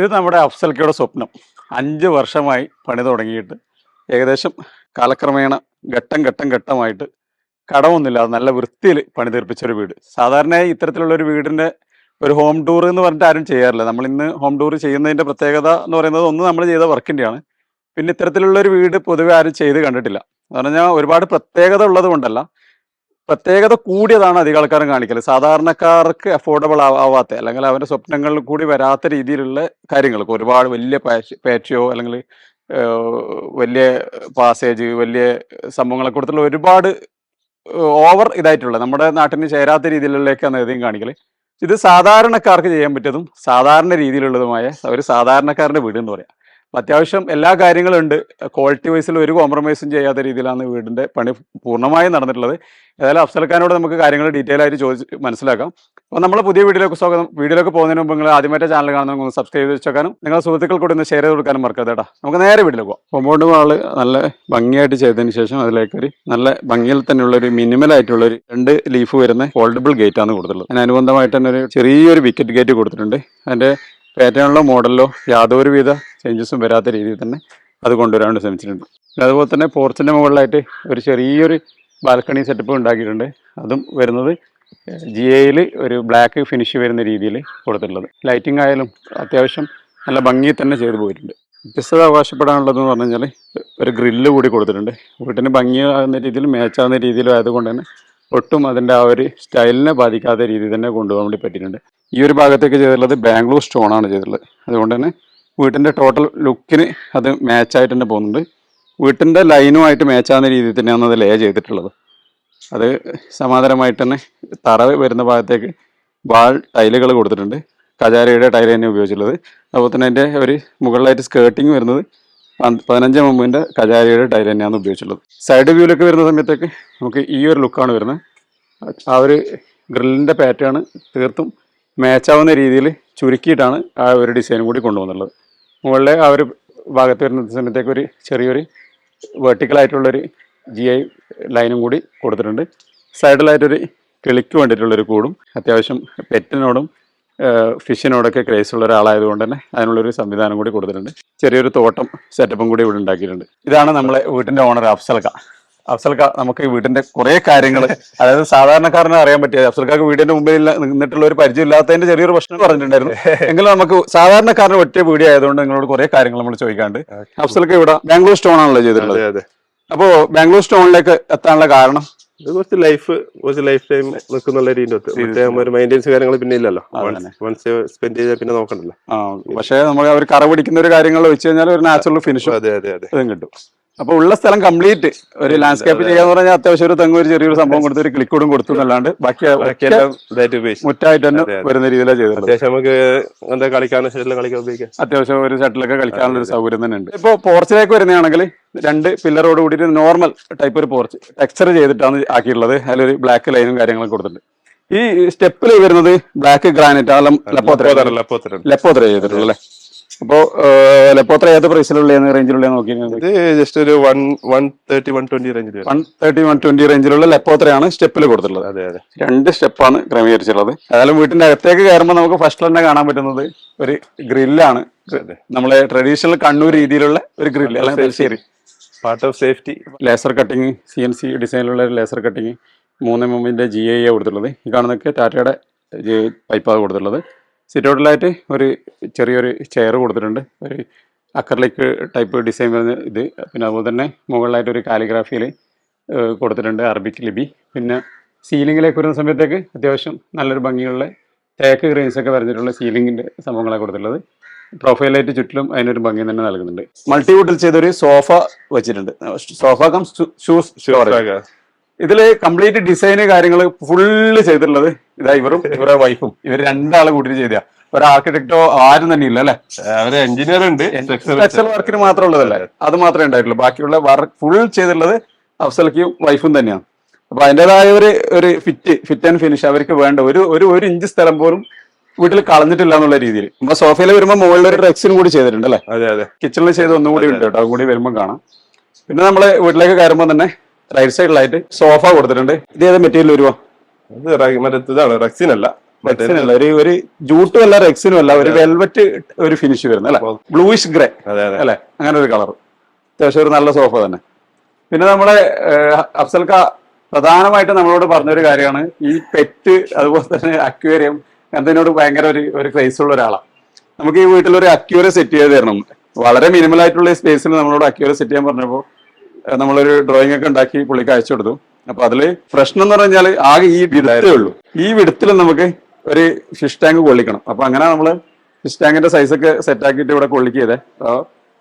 ഇത് നമ്മുടെ അഫ്സൽക്കയുടെ സ്വപ്നം. അഞ്ച് വർഷമായി പണി തുടങ്ങിയിട്ട് ഏകദേശം കാലക്രമേണ ഘട്ടം ഘട്ടം ഘട്ടമായിട്ട് കടമൊന്നുമില്ലാതെ നല്ല വൃത്തിയിൽ പണി തീർപ്പിച്ചൊരു വീട്. സാധാരണയായി ഇത്തരത്തിലുള്ള ഒരു വീടിന്റെ ഒരു ഹോം ടൂർ എന്ന് പറഞ്ഞിട്ട് ആരും ചെയ്യാറില്ല. നമ്മൾ ഇന്ന് ഹോം ടൂർ ചെയ്യുന്നതിന്റെ പ്രത്യേകത എന്ന് പറയുന്നത് ഒന്ന് നമ്മൾ ചെയ്ത വർക്കിന്റെയാണ് പിന്നെ ഇത്തരത്തിലുള്ള ഒരു വീട് പൊതുവെ ആരും ചെയ്ത് കണ്ടിട്ടില്ല. എന്ന് പറഞ്ഞാൽ ഒരുപാട് പ്രത്യേകത ഉള്ളത് കൊണ്ടല്ല പ്രത്യേകത കൂടിയതാണ് അധികം ആൾക്കാരും കാണിക്കൽ. സാധാരണക്കാർക്ക് അഫോർഡബിൾ ആവാത്ത അല്ലെങ്കിൽ അവരുടെ സ്വപ്നങ്ങളിൽ കൂടി വരാത്ത രീതിയിലുള്ള കാര്യങ്ങൾ. ഒരുപാട് വലിയ പാച്ചയോ അല്ലെങ്കിൽ വലിയ പാസേജ് വലിയ സംഭവങ്ങളെ കൊടുത്തുള്ള ഒരുപാട് ഓവർ ഇതായിട്ടുള്ള നമ്മുടെ നാട്ടിന് ചേരാത്ത രീതിയിലുള്ളതൊക്കെയാണ് അധികം കാണിക്കൽ. ഇത് സാധാരണക്കാർക്ക് ചെയ്യാൻ പറ്റിയതും സാധാരണ രീതിയിലുള്ളതുമായ ഒരു സാധാരണക്കാരന്റെ വീട് എന്ന് പറയാം. അത്യാവശ്യം എല്ലാ കാര്യങ്ങളും ഉണ്ട് ക്വാളിറ്റി വൈസിൽ ഒരു കോംപ്രമൈസും ചെയ്യാത്ത രീതിയിലാണ് വീടിന്റെ പണി പൂർണമായും നടന്നിട്ടുള്ളത്. ഏതായാലും അഫ്സൽഖാനോട് നമുക്ക് കാര്യങ്ങൾ ഡീറ്റെയിൽ ആയിട്ട് ചോദിച്ച് മനസ്സിലാക്കാം. അപ്പോൾ നമ്മൾ പുതിയ വീഡിയോയിലേക്ക് സ്വാഗതം. വീഡിയോയിലേക്ക് പോകുന്നതിന് മുമ്പ് നിങ്ങൾ ആദ്യമായിട്ട് ചാനൽ കാണുന്ന സബ്സ്ക്രൈബ് ചെയ്ത് വെച്ചേക്കാനും നിങ്ങളുടെ സുഹൃത്തുക്കൾ കൂടി ഒന്ന് ഷെയർ ചെയ്ത് കൊടുക്കാനും മറക്കരുത് കേട്ടോ. നമുക്ക് നേരെ വീട്ടിലേക്ക് പോകാം കൊമ്പൗണ്ട് വാൾ നല്ല ഭംഗിയായിട്ട് ചെയ്തതിന് ശേഷം അതിലേക്ക് ഒരു നല്ല ഭംഗിയിൽ തന്നെയുള്ള ഒരു മിനിമൽ ആയിട്ടുള്ള ഒരു രണ്ട് ലീഫ് വരുന്ന ഫോൾഡബിൾ ഗേറ്റ് ആണ് കൊടുത്തിട്ടുള്ളത്. അതിന് അനുബന്ധമായിട്ട് തന്നെ ഒരു ചെറിയൊരു വിക്കറ്റ് ഗേറ്റ് കൊടുത്തിട്ടുണ്ട്. അതിന്റെ പാറ്റേണിലോ മോഡലിലോ യാതൊരുവിധ ചേഞ്ചസും വരാത്ത രീതിയിൽ തന്നെ അത് കൊണ്ടുവരാൻ ശ്രമിച്ചിട്ടുണ്ട്. പിന്നെ അതുപോലെ തന്നെ പോർച്ചിന്റെ മുകളിലായിട്ട് ഒരു ചെറിയൊരു ബാൽക്കണി സെറ്റപ്പ് ഉണ്ടാക്കിയിട്ടുണ്ട്. അതും വരുന്നത് ജി എയിൽ ഒരു ബ്ലാക്ക് ഫിനിഷ് വരുന്ന രീതിയിൽ കൊടുത്തിട്ടുള്ളത്. ലൈറ്റിംഗ് ആയാലും അത്യാവശ്യം നല്ല ഭംഗി തന്നെ ചെയ്തു പോയിട്ടുണ്ട്. വ്യത്യസ്തത അവകാശപ്പെടാനുള്ളതെന്ന് പറഞ്ഞു കഴിഞ്ഞാൽ ഒരു ഗ്രില്ല് കൂടി കൊടുത്തിട്ടുണ്ട്. വീട്ടിന് ഭംഗിയാകുന്ന രീതിയിൽ മേച്ചാകുന്ന രീതിയിലും ആയതുകൊണ്ട് തന്നെ ഒട്ടും അതിന്റെ ആ ഒരു സ്റ്റൈലിനെ ബാധിക്കാത്ത രീതിയിൽ തന്നെ കൊണ്ടുപോകാൻ വേണ്ടി പറ്റിയിട്ടുണ്ട്. ഈ ഒരു ഭാഗത്തേക്ക് ചെയ്തിട്ടുള്ളത് ബാംഗ്ലൂർ സ്റ്റോൺ ആണ് ചെയ്തിട്ടുള്ളത്. അതുകൊണ്ട് തന്നെ വീട്ടിന്റെ ടോട്ടൽ ലുക്കിന് അത് മാച്ചായിട്ട് തന്നെ പോകുന്നുണ്ട്. വീട്ടിന്റെ ലൈനുമായിട്ട് മാച്ചാകുന്ന രീതിയിൽ തന്നെയാണ് അത് ലേ ചെയ്തിട്ടുള്ളത്. അത് സമാന്തരമായിട്ട് തന്നെ തറ വരുന്ന ഭാഗത്തേക്ക് വാൾ ടൈലുകൾ കൊടുത്തിട്ടുണ്ട്. കജാരയുടെ ടൈൽ തന്നെ ഉപയോഗിച്ചിട്ടുള്ളത്. അതുപോലെ തന്നെ അതിന്റെ ഒരു മുകളിലായിട്ട് സ്കേർട്ടിങ് വരുന്നത് പതിനഞ്ച് എമ്മിന്റെ കജാരിയുടെ ടൈൽ തന്നെയാണ് ഉപയോഗിച്ചിട്ടുള്ളത്. സൈഡ് വ്യൂവിലൊക്കെ വരുന്ന സമയത്തേക്ക് നമുക്ക് ഈ ഒരു ലുക്കാണ് വരുന്നത്. ആ ഒരു ഗ്രില്ലിന്റെ പാറ്റേൺ തീർത്തും മാച്ചാവുന്ന രീതിയിൽ ചുരുക്കിയിട്ടാണ് ആ ഒരു ഡിസൈൻ കൂടി കൊണ്ടുവന്നുള്ളത് മുകളിലെ ആ ഒരു ഭാഗത്ത് വരുന്ന സമയത്തേക്ക് ഒരു ചെറിയൊരു വെർട്ടിക്കലായിട്ടുള്ളൊരു ജി ഐ ലൈനും കൂടി കൊടുത്തിട്ടുണ്ട്. സൈഡിലായിട്ടൊരു കിളിക്ക് വേണ്ടിയിട്ടുള്ളൊരു കൂടും. അത്യാവശ്യം പെറ്റിനോടും ഫിഷിനോടൊക്കെ ക്രേസ് ഉള്ള ഒരാളായതുകൊണ്ട് തന്നെ അതിനുള്ളൊരു സംവിധാനം കൂടി കൊടുത്തിട്ടുണ്ട്. ചെറിയൊരു തോട്ടം സെറ്റപ്പും കൂടി ഇവിടെ ഉണ്ടാക്കിയിട്ടുണ്ട്. ഇതാണ് നമ്മളെ വീട്ടിന്റെ ഓണർ അഫ്സൽക്ക. അഫ്സൽക്ക നമുക്ക് വീടിന്റെ കുറെ കാര്യങ്ങൾ അതായത് സാധാരണക്കാരനെ അറിയാൻ പറ്റിയത് അഫ്സൽക്കാക്ക് വീടിന്റെ മുമ്പിൽ നിന്നിട്ടുള്ള ഒരു പരിചയം ഇല്ലാത്തതിന്റെ ചെറിയൊരു പ്രശ്നം പറഞ്ഞിട്ടുണ്ടായിരുന്നു. എങ്കിലും നമുക്ക് സാധാരണക്കാരന് ഒറ്റ വീഡിയോ ആയതുകൊണ്ട് നിങ്ങളോട് കുറെ കാര്യങ്ങൾ നമ്മൾ ചോദിക്കാണ്ട് അഫ്സൽക്ക ഇവിടെ ബാംഗ്ലൂർ സ്റ്റോൺ ആണല്ലോ ചെയ്തിട്ടുള്ളത്. അപ്പോ ബാംഗ്ലൂർ സ്റ്റോണിലേക്ക് എത്താനുള്ള കാരണം ഇത് കുറച്ച് ലൈഫ് കുറച്ച് ലൈഫ് ടൈം നിൽക്കുന്നുള്ള രീതിയിലൊത്ത് മറ്റേ ഒരു മെയിന്റെനൻസ് കാര്യങ്ങൾ പിന്നെ ഇല്ലല്ലോ. വൺസ് സ്പെൻഡ് ചെയ്താൽ പിന്നെ നോക്കണ്ടല്ലോ. പക്ഷേ നമ്മൾ അവർ കറ പിടിക്കുന്ന ഒരു കാര്യങ്ങൾ വെച്ച് കഴിഞ്ഞാൽ ഒരു നാച്ചുറൽ ഫിനിഷ് അതെ അതെ. അതെ കിട്ടും. അപ്പൊ ഉള്ള സ്ഥലം കംപ്ലീറ്റ് ഒരു ലാൻഡ്സ്കേപ്പ് ചെയ്യാന്ന് പറഞ്ഞാൽ അത്യാവശ്യം ഒരു തെങ്ങ് ഒരു ചെറിയൊരു സംഭവം കൊടുത്ത് ഒരു ക്ലിക്കോടും കൊടുത്തു എന്നല്ലാണ്ട് ബാക്കി മുറ്റായിട്ട് തന്നെ. വരുന്ന രീതിയിലാണ് ചെയ്തത് അത്യാവശ്യം നമുക്ക് എന്താ കളിക്കാൻ ഉപയോഗിക്കാം. അത്യാവശ്യം ഒരു ഷട്ടിലൊക്കെ കളിക്കാനുള്ള ഒരു സൗകര്യം തന്നെ ഉണ്ട്. ഇപ്പോൾ പോർച്ചിലേക്ക് വരുന്നതാണെങ്കിൽ രണ്ട് പില്ലറോട് കൂടിയിട്ട് നോർമൽ ടൈപ്പ് ഒരു പോർച്ച് ടെക്സ്ചർ ചെയ്തിട്ടാണ് ആക്കിയിട്ടുള്ളത്. അതിലൊരു ബ്ലാക്ക് ലൈനും കാര്യങ്ങളും കൊടുത്തിട്ടുണ്ട്. ഈ സ്റ്റെപ്പിൽ വരുന്നത് ബ്ലാക്ക് ഗ്രാനൈറ്റ് ആ ലപ്പോത്ര ലപ്പോത്ര ലെപ്പോത്ര ചെയ്തിട്ടുള്ളത് അല്ലേ? അപ്പോ ലെപ്പോത്ര ഏത് പ്രൈസിലുള്ള റേഞ്ചിലുള്ള നോക്കി ഇത് ജസ്റ്റ് ഒരു one one thirty one twenty റേഞ്ചിൽ വൺ തേർട്ടി വൺ ട്വന്റി റേഞ്ചിലുള്ള ലെപ്പോത്രയാണ് സ്റ്റെപ്പിൽ കൊടുത്തിട്ടുള്ളത്? അതെ അതെ. രണ്ട് സ്റ്റെപ്പാണ് ക്രമീകരിച്ചിട്ടുള്ളത്. ഏതായാലും വീട്ടിന്റെ അകത്തേക്ക് കയറുമ്പോൾ നമുക്ക് ഫസ്റ്റ് തന്നെ കാണാൻ പറ്റുന്നത് ഒരു ഗ്രില്ലാണ്. നമ്മളെ ട്രഡീഷണൽ കണ്ണൂർ രീതിയിലുള്ള ഒരു ഗ്രില്ല് അല്ലെങ്കിൽ ശരി. Part of safety laser cutting C N C ഡിസൈനിലുള്ള ഒരു ലേസർ കട്ടിങ് മൂന്ന് എം എമ്മിന്റെ ജി ഐ കൊടുത്തിട്ടുള്ളത്. ഈ കാണുന്നൊക്കെ ടാറ്റയുടെ പൈപ്പാണ് കൊടുത്തിട്ടുള്ളത്. സിറ്റൗട്ടിലായിട്ട് ഒരു ചെറിയൊരു ചെയർ കൊടുത്തിട്ടുണ്ട്. ഒരു അക്കർലിക് ടൈപ്പ് ഡിസൈൻ വരുന്ന ഇത്. പിന്നെ അതുപോലെ തന്നെ മുകളിലായിട്ട് ഒരു കാലിഗ്രാഫിയിൽ കൊടുത്തിട്ടുണ്ട് അറബിക് ലിപി. പിന്നെ സീലിങ്ങിലേക്ക് വരുന്ന സമയത്തേക്ക് അത്യാവശ്യം നല്ലൊരു ഭംഗിയുള്ള തേക്ക് ഗ്രെയിൻസ് ഒക്കെ വരഞ്ഞിട്ടുള്ള സീലിങ്ങിന്റെ സംഭവങ്ങളാണ് കൊടുത്തിട്ടുള്ളത്. പ്രൊഫൈലായിട്ട് ചുറ്റിലും അതിനൊരു ഭംഗി തന്നെ നൽകുന്നുണ്ട്. മൾട്ടിവുഡിൽ ചെയ്തൊരു സോഫ വെച്ചിട്ടുണ്ട്. സോഫ കം ഷൂസ് ഇതിൽ കംപ്ലീറ്റ് ഡിസൈൻ കാര്യങ്ങൾ ഫുള്ള് ചെയ്തിട്ടുള്ളത് ഇതാ ഇവരും ഇവരുടെ വൈഫും ഇവർ രണ്ടാളെ കൂട്ടിട്ട് ചെയ്ത ഒരു ആർക്കിടെക്റ്റോ ആരും തന്നെ ഇല്ല അല്ലെ? അവർ എഞ്ചിനീയർ ഉണ്ട്. സ്ട്രക്ചറൽ വർക്കിന് മാത്രം ഉള്ളതല്ലേ? അത്. മാത്രമേ ഉണ്ടായിട്ടുള്ളൂ. ബാക്കിയുള്ള വർക്ക് ഫുൾ ചെയ്തിട്ടുള്ളത് അഫ്സൽക്കും വൈഫും തന്നെയാണ്. അപ്പൊ അതിന്റെതായ ഒരു ഒരു ഫിറ്റ് ഫിറ്റ് ആൻഡ് ഫിനിഷ് അവർക്ക് വേണ്ട. ഒരു ഒരു ഒരു ഇഞ്ച് സ്ഥലം പോലും വീട്ടിൽ കളഞ്ഞിട്ടില്ല എന്നുള്ള രീതിയിൽ അപ്പൊ സോഫയിൽ വരുമ്പോൾ മുകളിൽ ഒരു റെക്സിനും കൂടി ചെയ്തിട്ടുണ്ട് അല്ലേ? അതെ അതെ. കിച്ചണിൽ ചെയ്ത് ഒന്നും കൂടി ഉണ്ട് കേട്ടോ. അതുകൂടി വരുമ്പോൾ കാണാം. പിന്നെ നമ്മൾ വീട്ടിലേക്ക് കയറുമ്പോൾ തന്നെ റൈറ്റ് സൈഡിലായിട്ട് സോഫ കൊടുത്തിട്ടുണ്ട്. ഇത് ഏത് മെറ്റീരിയൽ വരുമോ മറ്റേതാണ് റ- മറ്റേ ഇതാണ് റക്സിൻ അല്ല. റെക്സിനല്ല ഒരു ഒരു ജൂട്ടും അല്ല റെക്സിനും അല്ല ഒരു വെൽവെറ്റ് ഒരു ഫിനിഷ് വരുന്ന അല്ലെ? ബ്ലൂയിഷ് ഗ്രേ അല്ലെ? അങ്ങനെ ഒരു കളർ അത്യാവശ്യം ഒരു നല്ല സോഫ തന്നെ. പിന്നെ നമ്മളെ അഫ്സൽക്ക പ്രധാനമായിട്ട് നമ്മളോട് പറഞ്ഞൊരു കാര്യമാണ്. ഈ പെറ്റ് അതുപോലെ തന്നെ അക്വേറിയം അതിനോട് ഭയങ്കര ഒരു ഒരു ക്രൈസ് ഉള്ള ഒരാളാണ് നമുക്ക് ഈ വീട്ടിൽ ഒരു അക്യൂറിയം സെറ്റ് ചെയ്ത് തരണം വളരെ മിനിമൽ ആയിട്ടുള്ള സ്പേസിൽ നമ്മളോട് അക്യൂറിയം സെറ്റ് ചെയ്യാൻ പറഞ്ഞപ്പോൾ നമ്മളൊരു ഡ്രോയിങ് ഒക്കെ ഉണ്ടാക്കി പുള്ളിക്ക് അയച്ചു കൊടുത്തു. അപ്പൊ അതിൽ പ്രശ്നം എന്ന് പറഞ്ഞാൽ ആകെ ഈ വിടത്തേ ഉള്ളൂ. ഈ വിടത്തിൽ നമുക്ക് ഒരു ഫിഷ് ടാങ്ക് കൊള്ളിക്കണം. അപ്പൊ അങ്ങനെ നമ്മൾ ഫിഷ് ടാങ്കിന്റെ സൈസ് ഒക്കെ സെറ്റ് ആക്കിയിട്ട് ഇവിടെ കൊള്ളിക്ക് ചെയ്തേ അപ്പൊ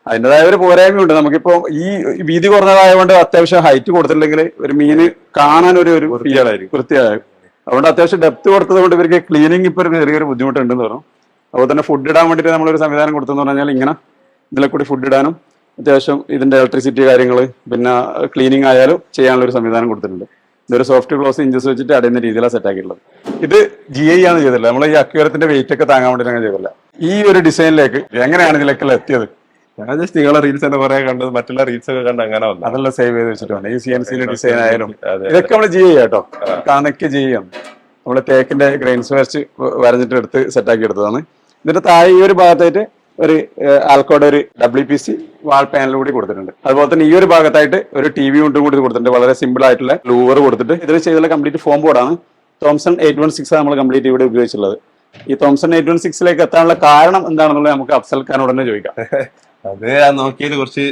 അതിന്റെതായ ഒരു പോരായ്മയുണ്ട് നമുക്കിപ്പോ ഈ വീതി കുറഞ്ഞതായതുകൊണ്ട് അത്യാവശ്യം ഹൈറ്റ് കൊടുത്തില്ലെങ്കിൽ ഒരു മീന് കാണാൻ ഒരു ഒരു ഫീലായിരിക്കും വൃത്തിയായും. അതുകൊണ്ട് അത്യാവശ്യം ഡെപ്ത് കൊടുത്തത് കൊണ്ട് ഇവർക്ക് ക്ലീനിങ് ഇപ്പൊ ഒരു ചെറിയൊരു ബുദ്ധിമുട്ടുണ്ടെന്ന് പറഞ്ഞു അതുപോലെ തന്നെ ഫുഡ് ഇടാൻ വേണ്ടിയിട്ട് നമ്മളൊരു സംവിധാനം കൊടുത്തെന്ന് പറഞ്ഞാൽ ഇങ്ങനെ ഇതിലെ കൂടി ഫുഡ് ഇടാനും അത്യാവശ്യം ഇതിന്റെ ഇലക്ട്രിസിറ്റി കാര്യങ്ങൾ പിന്നെ ക്ലീനിങ് ആയാലും ചെയ്യാനുള്ള ഒരു സംവിധാനം കൊടുത്തിട്ടുണ്ട്. ഇതൊരു സോഫ്റ്റ് ക്ലോസ് ഇഞ്ചസ് വെച്ചിട്ട് അടയുന്ന രീതിയിലാണ് സെറ്റ് ആക്കിയിട്ടുള്ളത്. ഇത് ജി ഐ ആണ് ചെയ്തില്ല നമ്മൾ ഈ അക്യൂരത്തിന്റെ വെയിറ്റ് ഒക്കെ താങ്ങാൻ വേണ്ടി അങ്ങനെ ചെയ്തില്ല ഈ ഒരു ഡിസൈനിലേക്ക് എങ്ങനെയാണ് ഇതിലേക്കുള്ള എത്തിയത്? ഞാൻ ജസ്റ്റ് നിങ്ങളെ റീൽസ് തന്നെ കുറെ കണ്ടത് മറ്റുള്ള റീൽസ് ഒക്കെ കണ്ട് അങ്ങനെ വന്നു. അതെല്ലാം സേവ് ചെയ്ത് വെച്ചിട്ടുണ്ട് ഈ സി എൻ സിന്റെ ഡിസൈൻ ആയാലും. ഇതൊക്കെ നമ്മൾ ജി ഐ കേട്ടോ കാണൊക്കെ ജി ഐ ആണ്. നമ്മൾ തേക്കിന്റെ ഗ്രെയിൻസ് വരച്ച് വരഞ്ഞിട്ട് എടുത്ത് സെറ്റ് ആക്കി എടുത്തതാണ്. ഇതിന്റെ താഴെ ഈ ഒരു ഭാഗത്തായിട്ട് ഒരു ആൽക്കോടെ ഒരു W P C wall panel കൂടി കൊടുത്തിട്ടുണ്ട്. അതുപോലെ തന്നെ ഈ ഒരു ഭാഗത്തായിട്ട് ഒരു ടി വി കൊണ്ടും കൂടി കൊടുത്തിട്ടുണ്ട്. വളരെ സിമ്പിൾ ആയിട്ടുള്ള ലൂവർ കൊടുത്തിട്ട്. ഇതിൽ ചെയ്തുള്ള കംപ്ലീറ്റ് ഫോം ബോർഡാണ് തോംസൺ എയ്റ്റ് വൺ സിക്സ് നമ്മൾ കംപ്ലീറ്റ് ഇവിടെ ഉപയോഗിച്ചുള്ളത് ഈ തോംസൺ എയ്റ്റ് വൺ സിക്സിലേക്ക് എത്താനുള്ള കാരണം എന്താണെന്നുള്ളത് നമുക്ക് അഫ്സൽ തന്നെ ചോദിക്കാം. അത് നോക്കിയത് കുറച്ച്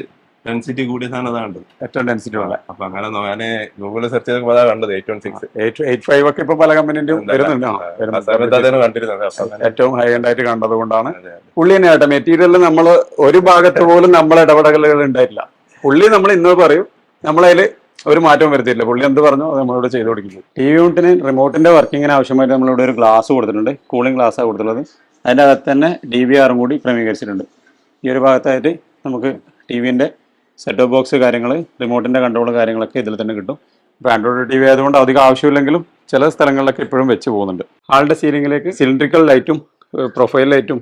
ഡെൻസിറ്റി കൂടിയ സാധനം അതാണ് ഏറ്റവും ഡെൻസിറ്റി ഉള്ള അപ്പൊ അങ്ങനെ ഞാൻ ഗൂഗിളിൽ സെർച്ച് ചെയ്തപ്പോൾ അതാ കണ്ടത് eight one six eight five ഒക്കെ ഇപ്പൊ പല കമ്പനിന്റെയും വരുന്നുണ്ട്. ഏറ്റവും ഹൈ എൻഡ് ആയിട്ട് കണ്ടത് കൊണ്ടാണ്. പുള്ളി തന്നെ കേട്ടോ മെറ്റീരിയലിൽ നമ്മൾ ഒരു ഭാഗത്ത് പോലും നമ്മൾ ഇടപെടലുകൾ ഉണ്ടായിട്ടില്ല. പുള്ളി നമ്മൾ ഇന്ന് പറയും നമ്മളതിൽ ഒരു മാറ്റവും വരുത്തിയില്ല പുള്ളി എന്ത് പറഞ്ഞു അത് നമ്മളിവിടെ ചെയ്തു കൊടുക്കുന്നു. ടി വി യൂണിറ്റിന് റിമോട്ടിന്റെ വർക്കിങ്ങിന് ആവശ്യമായിട്ട് നമ്മളിവിടെ ഒരു ഗ്ലാസ് കൊടുത്തിട്ടുണ്ട്. കൂളിംഗ് ഗ്ലാസ്സാണ് കൊടുത്തിട്ടുള്ളത്. അതിന്റെ അകത്ത് തന്നെ ഡി വി ആറും കൂടി ക്രമീകരിച്ചിട്ടുണ്ട്. ഈ ഒരു ഭാഗത്തായിട്ട് നമുക്ക് ടി വിന്റെ സെറ്റ് ഓഫ് ബോക്സ് കാര്യങ്ങൾ റിമോട്ടിന്റെ കൺട്രോൾ കാര്യങ്ങളൊക്കെ ഇതിൽ തന്നെ കിട്ടും. ഇപ്പോൾ ആൻഡ്രോയിഡ് ടി വി ആയതുകൊണ്ട് അധികം ആവശ്യമില്ലെങ്കിലും ചില സ്ഥലങ്ങളിലൊക്കെ ഇപ്പോഴും വെച്ച് പോകുന്നുണ്ട്. ഹാളിന്റെ സീലിംഗിലേക്ക് സിലിണ്ടറിക്കൽ ലൈറ്റും പ്രൊഫൈൽ ലൈറ്റും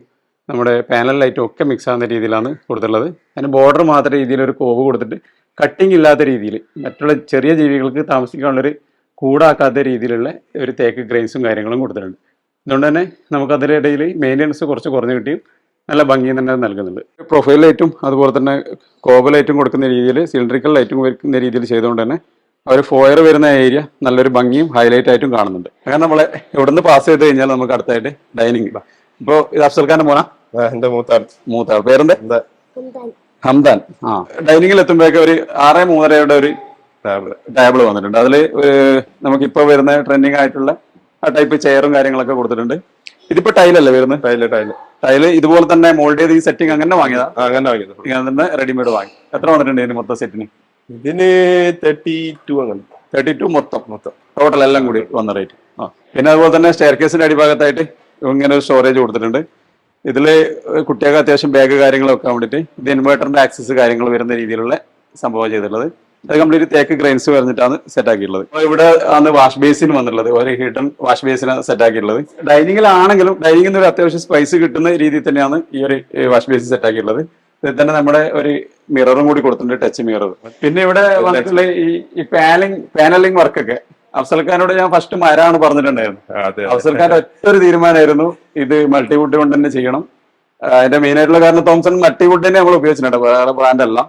നമ്മുടെ പാനൽ ലൈറ്റും ഒക്കെ മിക്സ് ആകുന്ന രീതിയിലാണ് കൊടുത്തിട്ടുള്ളത്. അതിന് ബോർഡർ മാത്രം രീതിയിൽ ഒരു കോവ് കൊടുത്തിട്ട് കട്ടിങ് ഇല്ലാത്ത രീതിയിൽ മറ്റുള്ള ചെറിയ ജീവികൾക്ക് താമസിക്കാനുള്ളൊരു കൂടാക്കാത്ത രീതിയിലുള്ള ഒരു തേക്ക് ഗ്രെയിൻസും കാര്യങ്ങളും കൊടുത്തിട്ടുണ്ട്. അതുകൊണ്ട് തന്നെ നമുക്ക് ഇടയിൽ മെയിന്റനൻസ് കുറച്ച് കുറഞ്ഞു കിട്ടിയും. നല്ല ഭംഗി തന്നെ നൽകുന്നുണ്ട്. പ്രൊഫൈൽ ലൈറ്റും അതുപോലെ തന്നെ കോബ ലൈറ്റും കൊടുക്കുന്ന രീതിയിൽ സിലിണ്ടറിക്കൽ ലൈറ്റും വരുന്ന രീതിയിൽ ചെയ്തുകൊണ്ട് തന്നെ അവർ ഫോയർ വരുന്ന ഏരിയ നല്ലൊരു ഭംഗിയും ഹൈലൈറ്റ് ആയിട്ടും കാണുന്നുണ്ട്. അങ്ങനെ നമ്മളെ എവിടുന്ന് പാസ് ചെയ്ത് കഴിഞ്ഞാൽ നമുക്ക് അടുത്തായിട്ട് ഡൈനിങ് ഇപ്പോൾ ഇത് അഫ്സൽ ഖാന്റെ മോന? ആ, എന്റെ മൂത്താൾ മൂത്താൾ പേരെന്താ? ഹംദാൻ. ആ ഡൈനിങ്ങിൽ എത്തുമ്പോഴേക്കും ഒരു ആറ് മൂന്നരയുടെ ഒരു ടേബിൾ വന്നിട്ടുണ്ട്. അതിൽ നമുക്കിപ്പോൾ വരുന്ന ട്രെൻഡിങ് ആയിട്ടുള്ള ആ ടൈപ്പ് ചെയറും കാര്യങ്ങളൊക്കെ കൊടുത്തിട്ടുണ്ട്. ഇതിപ്പോ ടൈലല്ലേ വരുന്നത്? ടൈൽ ടൈൽ ടൈൽ ഇതുപോലെ തന്നെ മോൾഡ് ചെയ്ത് ഈ സെറ്റിംഗ് അങ്ങനെ വാങ്ങിയതാ? അങ്ങനെ വാങ്ങിയത്. ഇങ്ങനെ തന്നെ റെഡിമെയ്ഡ് വാങ്ങി. എത്ര വന്നിട്ടുണ്ട് ഇതിന് മൊത്തം സെറ്റിന് ഇതിന് തേർട്ടി ടു അങ്ങനെ. തേർട്ടി ടു മൊത്തം. മൊത്തം. ടോട്ടൽ എല്ലാം കൂടി വന്ന റേറ്റ് ആ പിന്നെ അതുപോലെ തന്നെ സ്റ്റെയർ കേസിന്റെ അടിഭാഗത്തായിട്ട് ഇങ്ങനെ ഒരു സ്റ്റോറേജ് കൊടുത്തിട്ടുണ്ട്. ഇതിൽ കുട്ടികൾക്ക് അത്യാവശ്യം ബാഗ് കാര്യങ്ങളൊക്കെ വേണ്ടിയിട്ട് ഇത് ഇൻവേർട്ടറിന്റെ ആക്സസ് കാര്യങ്ങൾ വരുന്ന രീതിയിലുള്ള സംഭവം ചെയ്തിട്ടുള്ളത്. അത് കംപ്ലീറ്റ് തേക്ക് ഗ്രെയിൻസ് പറഞ്ഞിട്ടാണ് സെറ്റ് ആക്കിയിട്ടുള്ളത്. ഇവിടെ ആണ് വാഷ് ബേസിന് വന്നിട്ടുള്ളത്. ഒരു ഹിഡൻ വാഷ് ബേസിനാണ് സെറ്റ് ആക്കിയിട്ടുള്ളത്. ഡൈനിങ്ങിലാണെങ്കിലും ഡൈനിങ്ങിൽ നിന്ന് ഒരു അത്യാവശ്യം സ്പൈസ് കിട്ടുന്ന രീതിയിൽ തന്നെയാണ് ഈ ഒരു വാഷ് ബേസിൻ സെറ്റ് ആക്കിയിട്ടുള്ളത്. ഇതിൽ തന്നെ നമ്മുടെ ഒരു മിററും കൂടി കൊടുത്തിട്ടുണ്ട് ടച്ച് മിറർ പിന്നെ ഇവിടെ വന്നിട്ടുള്ള ഈ ഈ പാനലിംഗ് പാനലിംഗ് വർക്കൊക്കെ അഫ്സൽ ഖാനോട് ഞാൻ ഫസ്റ്റ് മരാണ് പറഞ്ഞിട്ടുണ്ടായിരുന്നു. അഫ്സൽ ഖാന്റെ ഒറ്റ ഒരു തീരുമാനമായിരുന്നു. ഇത് മൾട്ടിവുഡ് കൊണ്ട് തന്നെ ചെയ്യണം. അതിന്റെ മെയിൻ ആയിട്ടുള്ള കാരണം തോംസൺ മൾട്ടിവുഡ് തന്നെ നമ്മൾ ഉപയോഗിച്ചിട്ടുണ്ട്. വേറെ ബ്രാൻഡ് അല്ല.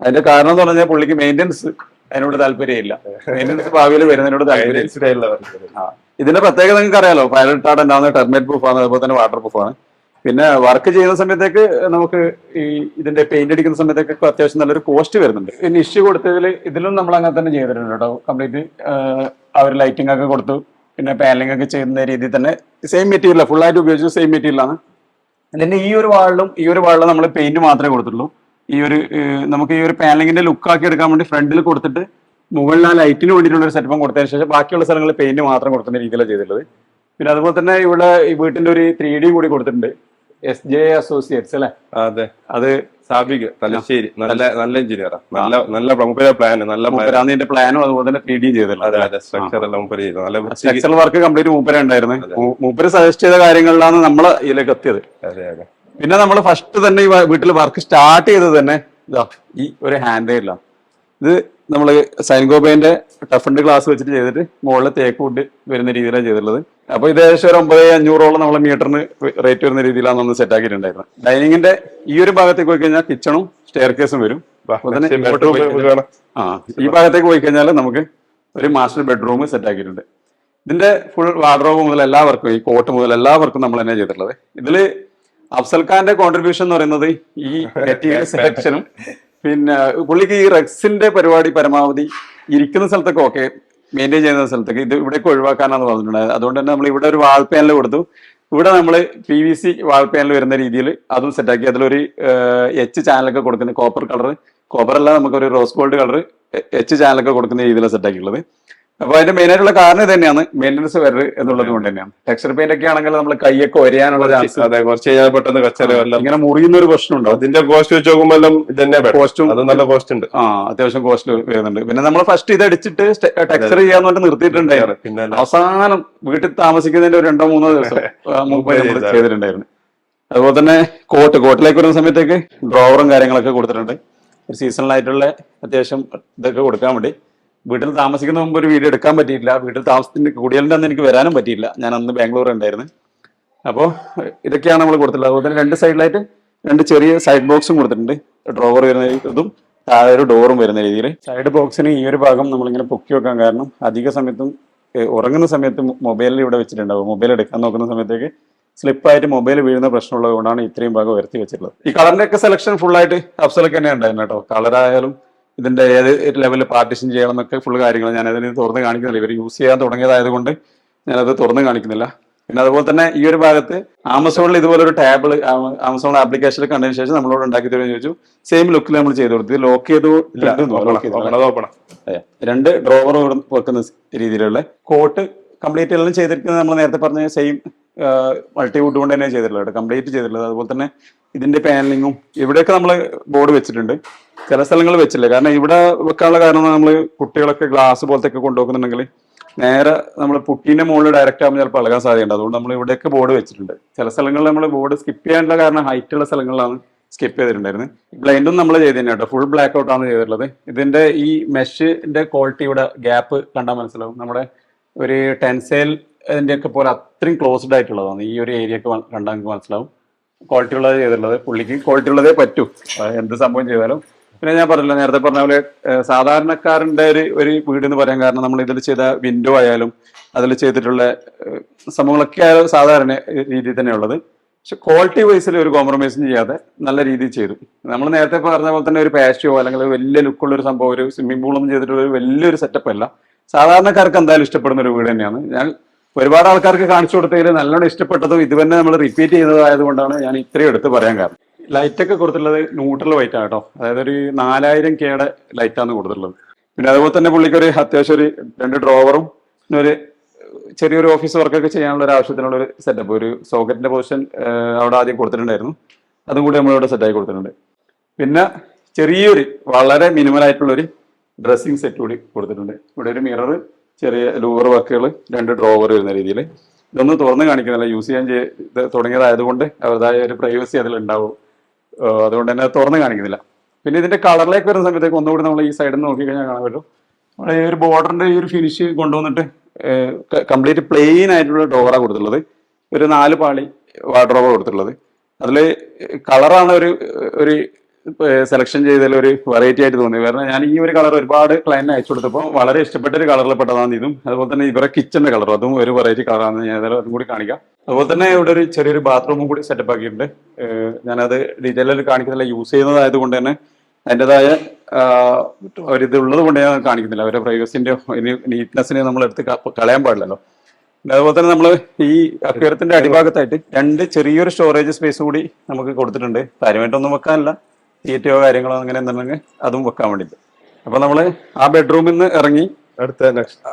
അതിന്റെ കാരണം എന്ന് പറഞ്ഞാൽ പുള്ളിക്ക് മെയിന്റെനൻസ് അതിനോട് താല്പര്യമില്ല. മെയിന്റെനൻസ് ഭാവിയിൽ വരുന്നതിനോട് താല്പര്യം. ഇതിന്റെ പ്രത്യേകത നിങ്ങൾക്ക് അറിയാലോ ഫയർ ടാർഡ് ഉണ്ടാവുന്ന ടെർമേറ്റ് പ്രൂഫ് ആണ് അതുപോലെ തന്നെ വാട്ടർ പ്രൂഫ് ആണ്. പിന്നെ വർക്ക് ചെയ്യുന്ന സമയത്തേക്ക് നമുക്ക് ഈ ഇതിന്റെ പെയിന്റ് അടിക്കുന്ന സമയത്തേക്ക് അത്യാവശ്യം നല്ലൊരു കോസ്റ്റ് വരുന്നുണ്ട്. പിന്നെ ഇഷ്യൂ കൊടുത്തതിൽ ഇതിലും നമ്മൾ അങ്ങനെ തന്നെ ചെയ്തിട്ടുണ്ട് കേട്ടോ. കംപ്ലീറ്റ് അവർ ലൈറ്റിംഗ് ഒക്കെ കൊടുത്തു. പിന്നെ പാനലിംഗ് ഒക്കെ ചെയ്യുന്ന രീതിയിൽ തന്നെ സെയിം മെറ്റീരിയൽ ഫുൾ ആയിട്ട് ഉപയോഗിച്ചത് സെയിം മെറ്റീരിയലാണ് ഇതിന്റെ ഈ ഒരു വാളിലും ഈ ഒരു വാളിലും നമ്മൾ പെയിന്റ് മാത്രമേ കൊടുത്തിട്ടുള്ളൂ. ഈ ഒരു നമുക്ക് ഈ ഒരു പാനലിങ്ങിന്റെ ലുക്ക് ആക്കി എടുക്കാൻ വേണ്ടി ഫ്രണ്ടിൽ കൊടുത്തിട്ട് മുകളിൽ ആ ലൈറ്റിന് വേണ്ടിയിട്ടുള്ള ഒരു സെറ്റപ്പം കൊടുത്തതിന് ശേഷം ബാക്കിയുള്ള സ്ഥലങ്ങളിൽ പെയിന്റ് മാത്രം കൊടുക്കുന്ന രീതിയിലാണ് ചെയ്തിട്ടുള്ളത്. പിന്നെ അതുപോലെ തന്നെ ഇവിടെ ഈ വീട്ടിന്റെ ഒരു ത്രീ ഡി കൂടി കൊടുത്തിട്ടുണ്ട്. എസ് ജെ അസോസിയേറ്റ്സ് അല്ലെ? അതെ. അത് സാബിക് തലശ്ശേരി. നല്ല നല്ല എഞ്ചിനീയറാ നല്ല നല്ല പ്ലാൻ നല്ല പ്ലാനും അതുപോലെ തന്നെ three D structure work complete മൂപ്പര ഉണ്ടായിരുന്നു. മൂപ്പര് സജസ്റ്റ് ചെയ്ത കാര്യങ്ങളിലാണ് നമ്മൾ ഇതിലേക്ക് എത്തിയത്. അതെ അതെ. പിന്നെ നമ്മൾ ഫസ്റ്റ് തന്നെ ഈ വീട്ടിൽ വർക്ക് സ്റ്റാർട്ട് ചെയ്തത് തന്നെ ഇതാ ഈ ഒരു ഹാൻഡ് ഇല്ല. ഇത് നമ്മൾ സൈൻഗോബൈന്റെ ടഫൻഡ് ഗ്ലാസ് വെച്ചിട്ട് ചെയ്തിട്ട് മുകളിൽ തേക്ക് വുഡ് വരുന്ന രീതിയിലാണ് ചെയ്തിട്ടുള്ളത്. അപ്പൊ ഇത് ഏകദേശം ഒരു ഒമ്പത് അഞ്ഞൂറോളം നമ്മളെ മീറ്ററിന് റേറ്റ് വരുന്ന രീതിയിലാണ് നമ്മൾ സെറ്റ് ആക്കിയിട്ടുണ്ടായിരുന്നത് ഡൈനിങ്ങിന്റെ ഈ ഒരു ഭാഗത്തേക്ക് പോയി കഴിഞ്ഞാൽ കിച്ചണും സ്റ്റെയർ കേസും വരും. ആ ഈ ഭാഗത്തേക്ക് പോയി കഴിഞ്ഞാൽ നമുക്ക് ഒരു മാസ്റ്റർ ബെഡ്റൂം സെറ്റ് ആക്കിയിട്ടുണ്ട്. ഇതിന്റെ ഫുൾ വാർഡ്രോബ് മുതൽ എല്ലാ വർക്കും ഈ കോട്ട് മുതൽ എല്ലാ വർക്കും നമ്മൾ തന്നെ ചെയ്തിട്ടുള്ളത്. ഇതിൽ അഫ്സൽ ഖാന്റെ കോൺട്രിബ്യൂഷൻ എന്ന് പറയുന്നത് ഈ മെറ്റീരിയൽ സെലക്ഷനും പിന്നെ പുള്ളിക്ക് ഈ റെക്സിന്റെ പരിപാടി പരമാവധി ഇരിക്കുന്ന സ്ഥലത്തൊക്കെ ഓക്കെ മെയിന്റെയിൻ ചെയ്യുന്ന സ്ഥലത്തൊക്കെ ഇത് ഇവിടേക്ക് ഒഴിവാക്കാനാണ് പറഞ്ഞിട്ടുണ്ടായത്. അതുകൊണ്ട് തന്നെ നമ്മൾ ഇവിടെ ഒരു വാൾ പാനൽ കൊടുത്തു. ഇവിടെ നമ്മൾ P V C wall panel വരുന്ന രീതിയിൽ അതും സെറ്റാക്കി അതിലൊരു എച്ച് ചാനലൊക്കെ കൊടുക്കുന്ന കോപ്പർ കളർ കോപ്പർ അല്ല നമുക്കൊരു റോസ് ഗോൾഡ് കളർ എച്ച് ചാനലൊക്കെ കൊടുക്കുന്ന രീതിയിലാണ് സെറ്റാക്കിയുള്ളത് അപ്പൊ അതിന്റെ മെയിൻ ആയിട്ടുള്ള കാരണം ഇത് തന്നെയാണ്. മെയിന്റനൻസ് വരരുത് എന്നുള്ളത് കൊണ്ട് തന്നെയാണ്. ടെക്സ്ചർ പെയിന്റ് ഒക്കെ ആണെങ്കിൽ നമ്മൾ കൈയൊക്കെ ഒരയാനുള്ള ചാൻസ് അതെ കുറച്ച് കഴിഞ്ഞാൽ പെട്ടെന്ന് ഇങ്ങനെ മുറിയുന്ന ഒരു പ്രശ്നം ഉണ്ടാവും. അതിന്റെ കോസ്റ്റ് വെച്ച് നോക്കുമ്പോൾ കോസ്റ്റും അത് നല്ല കോസ്റ്റ് ഉണ്ട്. ആ അത്യാവശ്യം കോസ്റ്റ് വരുന്നുണ്ട്. പിന്നെ നമ്മൾ ഫസ്റ്റ് ഇത് അടിച്ചിട്ട് ടെക്സ്ചർ ചെയ്യാന്ന് പറഞ്ഞിട്ട് നിർത്തിയിട്ടുണ്ടായിരുന്നു പിന്നെ അവസാനം വീട്ടിൽ താമസിക്കുന്നതിന്റെ ഒരു രണ്ടോ മൂന്നോ ദിവസം. ചെയ്തിട്ടുണ്ടായിരുന്നു. അതുപോലെ തന്നെ കോട്ട് കോട്ടിലേക്ക് വരുന്ന സമയത്തേക്ക് ഡ്രോവറും കാര്യങ്ങളൊക്കെ കൊടുത്തിട്ടുണ്ട്. ഒരു സീസണലായിട്ടുള്ള അത്യാവശ്യം ഇതൊക്കെ കൊടുക്കാൻ വേണ്ടി. വീട്ടിൽ താമസിക്കുന്ന മുമ്പ് ഒരു വീഡിയോ എടുക്കാൻ പറ്റിയില്ല വീട്ടിൽ താമസത്തിന് കുടിയലിന്റെ അന്ന് എനിക്ക് വരാനും പറ്റിയില്ല ഞാൻ അന്ന് ബാംഗ്ലൂർ ഉണ്ടായിരുന്നു. അപ്പോൾ ഇതൊക്കെയാണ് നമ്മൾ കൊടുത്തിട്ടുള്ളത്. അതുപോലെ തന്നെ രണ്ട് സൈഡിലായിട്ട് രണ്ട് ചെറിയ സൈഡ് ബോക്സും കൊടുത്തിട്ടുണ്ട്. ഡ്രോവർ വരുന്ന ഇതും താഴെ ഒരു ഡോറും വരുന്ന രീതിയിൽ സൈഡ് ബോക്സിന് ഈ ഒരു ഭാഗം നമ്മളിങ്ങനെ പൊക്കി വെക്കാൻ കാരണം അധിക സമയത്തും ഉറങ്ങുന്ന സമയത്ത് മൊബൈലിൽ ഇവിടെ വെച്ചിട്ടുണ്ടാവും. മൊബൈൽ എടുക്കാൻ നോക്കുന്ന സമയത്തേക്ക് സ്ലിപ്പായിട്ട് മൊബൈൽ വീഴുന്ന പ്രശ്നമുള്ളത് കൊണ്ടാണ് ഇത്രയും ഭാഗം ഉയർത്തി വെച്ചിട്ടുള്ളത്. ഈ കളറിന്റെ ഒക്കെ സെലക്ഷൻ ഫുൾ ആയിട്ട് അഫ്സലൊക്കെ തന്നെ ഉണ്ടായിരുന്നു കേട്ടോ കളറായാലും ഇതിന്റെ ഏത് ലെവലിൽ പാർട്ടിഷൻ ചെയ്യണം എന്നൊക്കെ ഫുൾ കാര്യങ്ങൾ ഞാൻ അതിന് തുറന്ന് കാണിക്കുന്നില്ല. ഇവർ യൂസ് ചെയ്യാൻ തുടങ്ങിയതായതുകൊണ്ട് ഞാനത് തുറന്ന് കാണിക്കുന്നില്ല. പിന്നെ അതുപോലെ തന്നെ ഈ ഒരു ഭാഗത്ത് ആമസോണിൽ ഇതുപോലെ ഒരു ടാബിൾ ആമസോൺ ആപ്ലിക്കേഷനിൽ കണ്ടതിന് ശേഷം നമ്മളോട് ഉണ്ടാക്കി തരുമെന്ന് ചോദിച്ചു. സെയിം ലുക്കിൽ നമ്മൾ ചെയ്ത് കൊടുത്തു. ലോക്ക് ചെയ്ത്. രണ്ട് ഡ്രോവർ വെക്കുന്ന രീതിയിലുള്ള കോട്ട് കംപ്ലീറ്റ് എല്ലാം ചെയ്തിരിക്കുന്നത് നമ്മൾ നേരത്തെ പറഞ്ഞ സെയിം മൾട്ടിവുഡ് കൊണ്ട് തന്നെ ചെയ്തിട്ടുള്ളത് കംപ്ലീറ്റ് ചെയ്തിട്ടുള്ളത്. അതുപോലെ തന്നെ ഇതിന്റെ പാനലിങ്ങും ഇവിടെയൊക്കെ നമ്മൾ ബോർഡ് വെച്ചിട്ടുണ്ട്. ചില സ്ഥലങ്ങളിൽ വെച്ചില്ല. കാരണം ഇവിടെ വെക്കാനുള്ള കാരണം നമ്മൾ കുട്ടികളൊക്കെ ഗ്ലാസ് പോലത്തെ ഒക്കെ കൊണ്ടുപോകുന്നുണ്ടെങ്കിൽ നേരെ നമ്മൾ പുട്ടീന്റെ മുകളിൽ ഡയറക്റ്റ് ആകുമ്പോൾ ചിലപ്പോൾ അളകാൻ സാധ്യതയുണ്ട്. അതുകൊണ്ട് നമ്മൾ ഇവിടെയൊക്കെ ബോർഡ് വെച്ചിട്ടുണ്ട്. ചില സ്ഥലങ്ങളിൽ നമ്മൾ ബോർഡ് സ്കിപ്പ് ചെയ്യാനുള്ള കാരണം ഹൈറ്റ് ഉള്ള സ്ഥലങ്ങളിലാണ് സ്കിപ്പ് ചെയ്തിട്ടുണ്ടായിരുന്നത്. ബ്ലൈൻഡും നമ്മൾ ചെയ്ത് തന്നെ കേട്ടോ. ഫുൾ ബ്ലാക്ക് ഔട്ടാണ് ചെയ്തിട്ടുള്ളത്. ഇതിന്റെ ഈ മെഷിന്റെ ക്വാളിറ്റി ഇവിടെ ഗ്യാപ്പ് കണ്ടാൽ മനസ്സിലാവും. നമ്മുടെ ഒരു ടെൻസൈൽ ഇതിന്റെ ഒക്കെ പോലെ അത്രയും ക്ലോസ്ഡ് ആയിട്ടുള്ളതാണ്. ഈ ഒരു ഏരിയ ഒക്കെ കണ്ടാൽ നമുക്ക് മനസ്സിലാവും. ക്വാളിറ്റി ഉള്ളത് ചെയ്തിട്ടുള്ളത് പുള്ളിക്ക് ക്വാളിറ്റി ഉള്ളതേ പറ്റൂ. എന്ത് സംഭവം ചെയ്താലും. പിന്നെ ഞാൻ പറഞ്ഞില്ല നേരത്തെ പറഞ്ഞ പോലെ സാധാരണക്കാരന്റെ ഒരു ഒരു വീട് എന്ന് പറയാൻ കാരണം നമ്മൾ ഇതിൽ ചെയ്ത വിൻഡോ ആയാലും അതിൽ ചെയ്തിട്ടുള്ള സംഭവങ്ങളൊക്കെ ആയാലും സാധാരണ രീതിയിൽ തന്നെയുള്ളത് പക്ഷെ ക്വാളിറ്റി വൈസിൽ ഒരു കോംപ്രമൈസും ചെയ്യാതെ നല്ല രീതിയിൽ ചെയ്തു. നമ്മൾ നേരത്തെ പറഞ്ഞ പോലെ തന്നെ ഒരു പാഷ്യോ അല്ലെങ്കിൽ വലിയ ലുക്കുള്ള ഒരു സംഭവം ഒരു സ്വിമ്മിംഗ് പൂളൊന്നും ചെയ്തിട്ടുള്ള ഒരു വലിയൊരു സെറ്റപ്പ് അല്ല. സാധാരണക്കാർക്ക് എന്തായാലും ഇഷ്ടപ്പെടുന്ന ഒരു വീട് തന്നെയാണ്. ഞാൻ ഒരുപാട് ആൾക്കാർക്ക് കാണിച്ചു കൊടുത്തതിൽ നല്ലോണം ഇഷ്ടപ്പെട്ടതും ഇത് തന്നെ നമ്മൾ റിപ്പീറ്റ് ചെയ്യുന്നതായതുകൊണ്ടാണ് ഞാൻ ഇത്രയും എടുത്ത് പറയാൻ കാരണം. ലൈറ്റ് ഒക്കെ കൊടുത്തിട്ടുള്ളത് ന്യൂട്രൽ വൈറ്റ് ആണ് കേട്ടോ. അതായത് ഒരു നാലായിരം കെയുടെ ലൈറ്റാണ് കൊടുത്തിട്ടുള്ളത്. പിന്നെ അതുപോലെ തന്നെ പുള്ളിക്ക് ഒരു അത്യാവശ്യം ഒരു രണ്ട് ഡ്രോവറും പിന്നെ ഒരു ചെറിയൊരു ഓഫീസ് വർക്കൊക്കെ ചെയ്യാനുള്ള ഒരു ആവശ്യത്തിനുള്ള ഒരു സെറ്റപ്പ് ഒരു സോക്കറ്റിന്റെ പൊസിഷൻ അവിടെ ആദ്യം കൊടുത്തിട്ടുണ്ടായിരുന്നു. അതും കൂടി നമ്മളോട് സെറ്റ് ആയി കൊടുത്തിട്ടുണ്ട്. പിന്നെ ചെറിയൊരു വളരെ മിനിമൽ ആയിട്ടുള്ള ഒരു ഡ്രസ്സിംഗ് സെറ്റ് കൂടി കൊടുത്തിട്ടുണ്ട്. ഇവിടെ ഒരു മിറർ ചെറിയ ലൂവർ വർക്കുകൾ രണ്ട് ഡ്രോവർ വരുന്ന രീതിയിൽ. ഇതൊന്നും തുറന്ന് കാണിക്കുന്നില്ല. യൂസ് ചെയ്യാൻ തുടങ്ങിയതായതുകൊണ്ട് അവരുടേതായ ഒരു പ്രൈവസി അതിലുണ്ടാവും അതുകൊണ്ട് തന്നെ തുറന്ന് കാണിക്കുന്നില്ല. പിന്നെ ഇതിന്റെ കളറിലേക്ക് വരുന്ന സമയത്തേക്ക് ഒന്നുകൂടി നമ്മൾ ഈ സൈഡിൽ നിന്ന് നോക്കിക്കഴിഞ്ഞാൽ കാണാൻ പറ്റും. നമ്മുടെ ഈ ഒരു ബോർഡറിന്റെ ഈ ഒരു ഫിനിഷ് കൊണ്ടുവന്നിട്ട് കംപ്ലീറ്റ് പ്ലെയിൻ ആയിട്ടുള്ള ഡോറാണ് കൊടുത്തിട്ടുള്ളത്. ഒരു നാല് പാളി വാർഡ്രോബ് കൊടുത്തിട്ടുള്ളത്. അതിൽ കളറാണ് ഒരു ഒരു സെലക്ഷൻ ചെയ്തതിൽ ഒരു വെറൈറ്റി ആയിട്ട് തോന്നി. കാരണം ഞാൻ ഈ ഒരു കളർ ഒരുപാട് ക്ലയന്റിന് അയച്ചു കൊടുത്തപ്പോൾ വളരെ ഇഷ്ടപ്പെട്ട ഒരു കളറിൽ പെട്ടതാണ് ഇതും. അതുപോലെ തന്നെ ഇവരുടെ കിച്ചന്റെ കളർ അതും ഒരു വെറൈറ്റി കളറാണ് ഞാൻ അതും കൂടി കാണിക്കാം. അതുപോലെ തന്നെ ഇവിടെ ഒരു ചെറിയൊരു ബാത്റൂമും കൂടി സെറ്റപ്പ് ആക്കിയിട്ടുണ്ട്. ഞാനത് ഡീറ്റെയിലിൽ കാണിക്കുന്നില്ല. യൂസ് ചെയ്യുന്നതായത് കൊണ്ട് തന്നെ അതിന്റെതായ ഒരിത് ഉള്ളത് കൊണ്ട് ഞാൻ കാണിക്കുന്നില്ല. അവരുടെ പ്രൈവസിന്റെ നീറ്റ്നെസ്സിനെ നമ്മൾ എടുത്ത് കളയാൻ പാടില്ലല്ലോ. അതുപോലെ തന്നെ നമ്മൾ ഈ അക്വേറത്തിന്റെ അടിഭാഗത്തായിട്ട് രണ്ട് ചെറിയൊരു സ്റ്റോറേജ് സ്പേസ് കൂടി നമുക്ക് കൊടുത്തിട്ടുണ്ട്. കാര്യമായിട്ടൊന്നും വെക്കാനില്ല. തീറ്റയോ കാര്യങ്ങളോ അങ്ങനെ എന്തെങ്കിലും അതും വെക്കാൻ വേണ്ടിയിട്ട് അപ്പൊ നമ്മൾ ആ ബെഡ്റൂമിൽ നിന്ന് ഇറങ്ങി അടുത്ത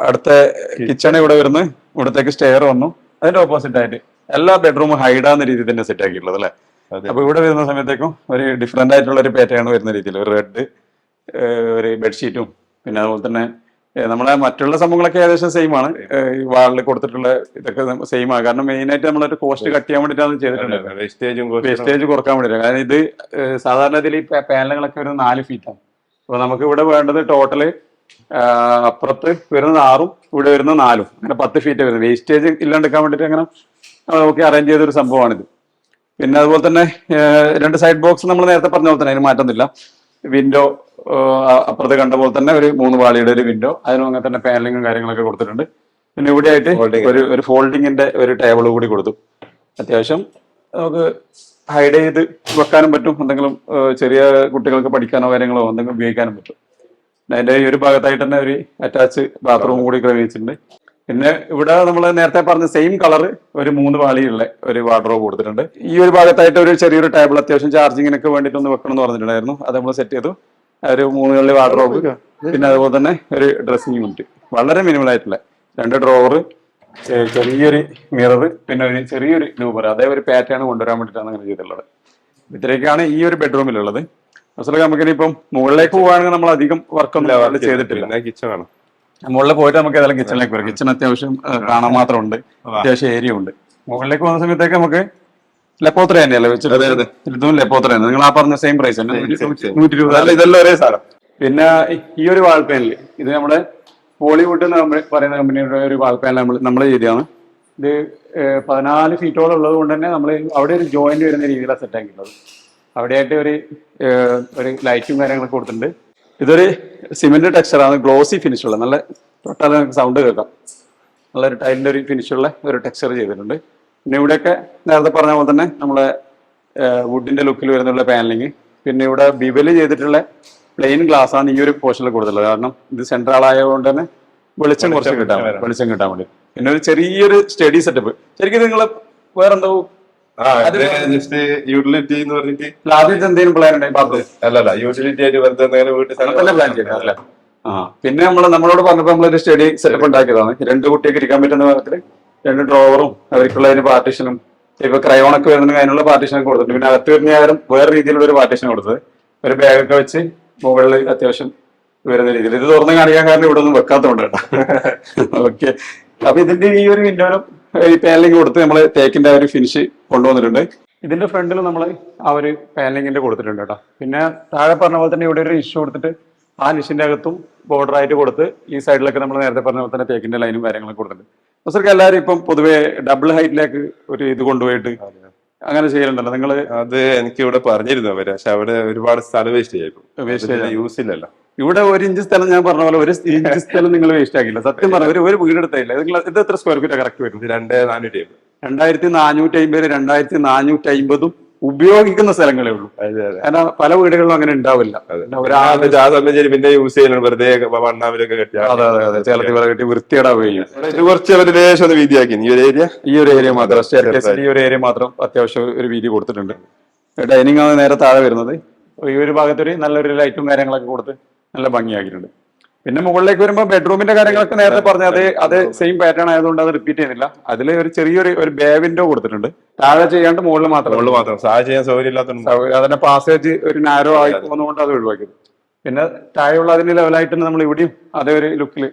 അടുത്ത കിച്ചൺ ഇവിടെ വരുന്നു. ഇവിടത്തേക്ക് സ്റ്റെയർ വന്നു. അതിന്റെ ഓപ്പോസിറ്റ് ആയിട്ട് എല്ലാ ബെഡ്റൂമും ഹൈഡാന്ന രീതിയിൽ തന്നെ സെറ്റ് ആക്കിയിട്ടുള്ളത് അല്ലേ. അപ്പൊ ഇവിടെ വരുന്ന സമയത്തേക്കും ഒരു ഡിഫറെന്റ് ആയിട്ടുള്ള ഒരു പാറ്റേൺ വരുന്ന രീതിയിൽ. ഒരു റെഡ് ഒരു ബെഡ്ഷീറ്റും പിന്നെ അതുപോലെ തന്നെ നമ്മളെ മറ്റുള്ള സംഭവങ്ങളൊക്കെ ഏകദേശം സെയിം ആണ്. വാളിൽ കൊടുത്തിട്ടുള്ള ഇതൊക്കെ സെയിം ആണ്. കാരണം മെയിൻ ആയിട്ട് നമ്മളൊരു കോസ്റ്റ് കട്ട് ചെയ്യാൻ വേണ്ടിട്ടാണ് ചെയ്തിട്ടുണ്ട് വേസ്റ്റേജും വേസ്റ്റേജ് കുറയ്ക്കാൻ വേണ്ടിയിട്ടാണ് കാരണം ഇത് സാധാരണ ഇതിൽ ഈ പാനലുകളൊക്കെ ഒരു നാല് ഫീറ്റ് ആണ്. അപ്പൊ നമുക്ക് ഇവിടെ വേണ്ടത് ടോട്ടൽ അപ്പുറത്ത് വരുന്നത് ആറും ഇവിടെ വരുന്നത് നാലും. അങ്ങനെ പത്ത് ഫീറ്റ് വരുന്നത്. വേസ്റ്റേജ് ഇല്ലാണ്ടെടുക്കാൻ വേണ്ടിയിട്ട് അങ്ങനെ നമുക്ക് അറേഞ്ച് ചെയ്തൊരു സംഭവമാണിത്. പിന്നെ അതുപോലെ തന്നെ രണ്ട് സൈഡ് ബോക്സ് നമ്മൾ നേരത്തെ പറഞ്ഞ പോലെ തന്നെ അതിന് മാറ്റമൊന്നുമില്ല വിൻഡോ അപ്പുറത്ത് കണ്ട പോലെ തന്നെ ഒരു മൂന്ന് പാളിയുടെ ഒരു വിൻഡോ അതിനും അങ്ങനെ തന്നെ പാനലിങ്ങും കാര്യങ്ങളൊക്കെ കൊടുത്തിട്ടുണ്ട്. പിന്നെ ഇവിടെ ആയിട്ട് ഒരു ഒരു ഫോൾഡിങ്ങിന്റെ ഒരു ടേബിൾ കൂടി കൊടുത്തു. അത്യാവശ്യം നമുക്ക് ഹൈഡ് ചെയ്ത് വെക്കാനും പറ്റും. എന്തെങ്കിലും ചെറിയ കുട്ടികൾക്ക് പഠിക്കാനോ കാര്യങ്ങളോ എന്തെങ്കിലും ഉപയോഗിക്കാനും പറ്റും. പിന്നെ അതിന്റെ ഈ ഒരു ഭാഗത്തായിട്ട് തന്നെ ഒരു അറ്റാച്ച് ബാത്റൂം കൂടി ക്രമീകരിച്ചിട്ടുണ്ട്. പിന്നെ ഇവിടെ നമ്മൾ നേരത്തെ പറഞ്ഞ സെയിം കളർ ഒരു മൂന്ന് പാളിയുള്ള ഒരു വാർഡ്രോബ് കൊടുത്തിട്ടുണ്ട്. ഈ ഒരു ഭാഗത്തായിട്ട് ഒരു ചെറിയൊരു ടേബിൾ അത്യാവശ്യം ചാർജിങ്ങിനൊക്കെ വേണ്ടിയിട്ട് ഒന്ന് വെക്കണം എന്ന് പറഞ്ഞിട്ടുണ്ടായിരുന്നു. അത് നമ്മൾ സെറ്റ് ചെയ്തു. ഒരു മൂന്ന് കള്ളി വാർഡ്രോബ് പിന്നെ അതുപോലെ തന്നെ ഒരു ഡ്രസ്സിംഗ് യൂണിറ്റ് വളരെ മിനിമൽ ആയിട്ടുള്ള രണ്ട് ഡ്രോവർ ചെറിയൊരു മിറർ പിന്നെ ഒരു ചെറിയൊരു ലൂബർ അതേ ഒരു പാറ്റേൺ കൊണ്ടുവരാൻ വേണ്ടിയിട്ടാണ് അങ്ങനെ ചെയ്തിട്ടുള്ളത്. ഇത്രയൊക്കെയാണ് ഈ ഒരു ബെഡ്റൂമിലുള്ളത് അസല നമുക്ക് ഇപ്പം മുകളിലേക്ക് പോവുകയാണെങ്കിൽ നമ്മൾ അധികം വർക്കൊന്നും ചെയ്തിട്ടില്ല. കിച്ചൺ ആണ്. മുകളിൽ പോയിട്ട് നമുക്ക് ഏതായാലും കിച്ചണിലേക്ക് വരാം. കിച്ചൺ അത്യാവശ്യം കാണാൻ മാത്രമുണ്ട്. അത്യാവശ്യം ഏരിയ ഉണ്ട്. മുകളിലേക്ക് പോകുന്ന സമയത്തേക്ക് നമുക്ക് ലെപ്പോത്ര തന്നെയല്ലേ വെച്ചിട്ട്. ഇതും ലെപ്പോത്ര തന്നെ നിങ്ങൾ ആ പറഞ്ഞ സെയിം പ്രൈസ് തന്നെ. നൂറ്റി ഇരുപത് അല്ല ഇതെല്ലാം ഒരേ സാധനം. പിന്നെ ഈ ഒരു വാൾ പാനൽ ഇത് നമ്മുടെ ബോളിവുഡ് എന്ന് പറയുന്ന കമ്പനിയുടെ ഒരു വാൾ പാനൽ നമ്മൾ നമ്മൾ ചെയ്തതാണ്. ഇത് പതിനാല് ഫീറ്റോളം ഉള്ളത് കൊണ്ട് തന്നെ നമ്മൾ അവിടെ ഒരു ജോയിന്റ് വരുന്ന രീതിയിലാണ് സെറ്റ് ആക്കിയിട്ടുള്ളത്. അവിടെയായിട്ട് ഒരു ഒരു ലൈറ്റും കാര്യങ്ങളൊക്കെ കൊടുത്തിട്ടുണ്ട്. ഇതൊരു സിമെന്റ് ടെക്സ്ചറാണ് ഗ്ലോസി ഫിനിഷ് ഉള്ള. നല്ല തൊട്ടാൽ സൗണ്ട് കേൾക്കാം. നല്ലൊരു ടൈലിന്റെ ഒരു ഫിനിഷുള്ള ഒരു ടെക്സ്ചർ ചെയ്തിട്ടുണ്ട്. പിന്നെ ഇവിടെയൊക്കെ നേരത്തെ പറഞ്ഞ പോലെ തന്നെ നമ്മളെ വുഡിന്റെ ലുക്കിൽ വരുന്നുള്ള പാനലിങ് പിന്നെ ഇവിടെ ബിബൽ ചെയ്തിട്ടുള്ള പ്ലെയിൻ ഗ്ലാസ് ആണ് ഈ ഒരു പോർഷനിൽ കൊടുത്തുള്ളത് കാരണം ഇത് സെൻട്രൽ ആയതുകൊണ്ട് തന്നെ വെളിച്ചം കുറച്ച് കിട്ടാൻ വെളിച്ചം കിട്ടാൻ വേണ്ടി. പിന്നെ ഒരു ചെറിയൊരു സ്റ്റഡി സെറ്റപ്പ് ശരിക്കും നിങ്ങൾ വേറെന്തോ? യൂട്ടിലിറ്റി എന്ന് പറഞ്ഞിട്ട് ആദ്യത്തെ എന്തെങ്കിലും പ്ലാൻ ഉണ്ടായി അല്ലല്ല യൂട്ടിലിറ്റി ആയിട്ട് വെറുതെ എന്തെങ്കിലും വീട്ടിൽ തന്നെ പ്ലാൻ അല്ലേ? ആ പിന്നെ നമ്മൾ നമ്മളോട് പറഞ്ഞപ്പോ നമ്മളൊരു സ്റ്റഡി സെറ്റപ്പ് ഉണ്ടാക്കിയതാണ്. രണ്ട് കുട്ടിയൊക്കെ ഇരിക്കാൻ പറ്റുന്ന വിധത്തിൽ രണ്ട് ഡ്രോവറും അവർക്കുള്ള അതിന് പാർട്ടീഷനും ഇപ്പൊ ക്രയോണൊക്കെ വരുന്ന അതിനുള്ള പാർട്ടീഷനൊക്കെ കൊടുത്തിട്ടുണ്ട്. പിന്നെ അകത്ത് വരുന്ന ആരും വേറെ രീതിയിലുള്ള ഒരു പാർട്ടീഷൻ കൊടുത്തത്. ഒരു ബാഗൊക്കെ വെച്ച് മുകളിൽ അത്യാവശ്യം വരുന്ന രീതിയിൽ. ഇത് തുറന്ന് കാണിക്കാൻ കാരണം ഇവിടെ ഒന്നും വെക്കാത്തതുകൊണ്ട് ഓക്കെ. അപ്പൊ ഇതിന്റെ ഈ ഒരു വിൻഡോനും ഈ പാനലിംഗ് കൊടുത്ത് നമ്മൾ തേക്കിന്റെ ഒരു ഫിനിഷ് കൊണ്ടുവന്നിട്ടുണ്ട്. ഇതിന്റെ ഫ്രണ്ടിൽ നമ്മൾ ആ ഒരു പാനലിങ്ങിന്റെ കൊടുത്തിട്ടുണ്ട് കേട്ടോ. പിന്നെ താഴെ പറഞ്ഞ പോലെ തന്നെ ഇവിടെ ഒരു ഇഷ്യൂ കൊടുത്തിട്ട് ആ നിഷിന്റെ അകത്തും ബോർഡർ ആയിട്ട് കൊടുത്ത് ഈ സൈഡിലൊക്കെ നമ്മൾ നേരത്തെ പറഞ്ഞ പോലെ തന്നെ തേക്കിന്റെ ലൈനും കാര്യങ്ങളൊക്കെ കൊടുത്തിട്ടുണ്ട്. അസർക്ക് എല്ലാവരും ഇപ്പം പൊതുവേ ഡബിൾ ഹൈറ്റിലേക്ക് ഒരു ഇത് കൊണ്ടുപോയിട്ട് അങ്ങനെ ചെയ്യലുണ്ടല്ലോ. നിങ്ങൾ അത് എനിക്ക് ഇവിടെ പറഞ്ഞിരുന്നു അവർ. പക്ഷെ അവിടെ ഒരുപാട് സ്ഥലം വേസ്റ്റ് ചെയ്യും യൂസ് ഇല്ലല്ലോ. ഇവിടെ ഒരു ഇഞ്ച് സ്ഥലം ഞാൻ പറഞ്ഞ പോലെ ഒരു ഇഞ്ച് സ്ഥലം നിങ്ങൾ വേസ്റ്റ് ആക്കില്ല സത്യം പറഞ്ഞ ഒരു ഒരു വീട് എടുത്തില്ല നിങ്ങൾ ഇത് എത്ര സ്ക്വയർ ഫീറ്റ് കറക്റ്റ് വരും രണ്ട് നാനൂറ്റി അമ്പത്. രണ്ടായിരത്തി നാനൂറ്റി അമ്പത് രണ്ടായിരത്തി നാനൂറ്റി അമ്പതും ഉപയോഗിക്കുന്ന സ്ഥലങ്ങളേ ഉള്ളൂ. അതെ അതെ. കാരണം പല വീടുകളിലും അങ്ങനെ ഉണ്ടാവില്ല. ആ സമയം പിന്നെ യൂസ് ചെയ്യണം വെറുതെ മണ്ണാവിലൊക്കെ കെട്ടിയ അതെ അതെ അതെ. ചേലത്തി വില കെട്ടി വൃത്തിയേടാവുകയും ഇത് കുറച്ച് അവർ ലേശം ഒന്ന് വീതിയാക്കി. ഈ ഒരു ഏരിയ ഈ ഒരു ഏരിയ മാത്രം. ഈ ഒരു ഏരിയ മാത്രം അത്യാവശ്യം ഒരു വീതി കൊടുത്തിട്ടുണ്ട്. ഡൈനിങ് ആണ് നേരെ താഴെ വരുന്നത്. ഈ ഒരു ഭാഗത്തൊരു നല്ലൊരു ലൈറ്റും കാര്യങ്ങളൊക്കെ കൊടുത്ത് നല്ല ഭംഗിയാക്കിയിട്ടുണ്ട്. പിന്നെ മുകളിലേക്ക് വരുമ്പോൾ ബെഡ്റൂമിന്റെ കാര്യങ്ങളൊക്കെ നേരത്തെ പറഞ്ഞ അതേ അതേ സെയിം പാറ്റേൺ ആയതുകൊണ്ട് അത് റിപ്പീറ്റ് ചെയ്യുന്നില്ല. അതിൽ ഒരു ചെറിയൊരു ഒരു ബേ വിൻഡോ കൊടുത്തിട്ടുണ്ട്. താഴെ ചെയ്യാണ്ട് മുകളിൽ മാത്രം. മുകളിൽ മാത്രം. താഴെ ചെയ്യാൻ സൗകര്യം ഇല്ലാത്തതുകൊണ്ട് അതിന്റെ പാസേജ് ഒരു നാരോ ആയി പോകുന്നതുകൊണ്ട് അത് ഒഴിവാക്കി പിന്നെ താഴെയുള്ള അതിന്റെ ലെവലായിട്ട് നമ്മൾ ഇവിടെയും അതേ ഒരു ലുക്കിൽ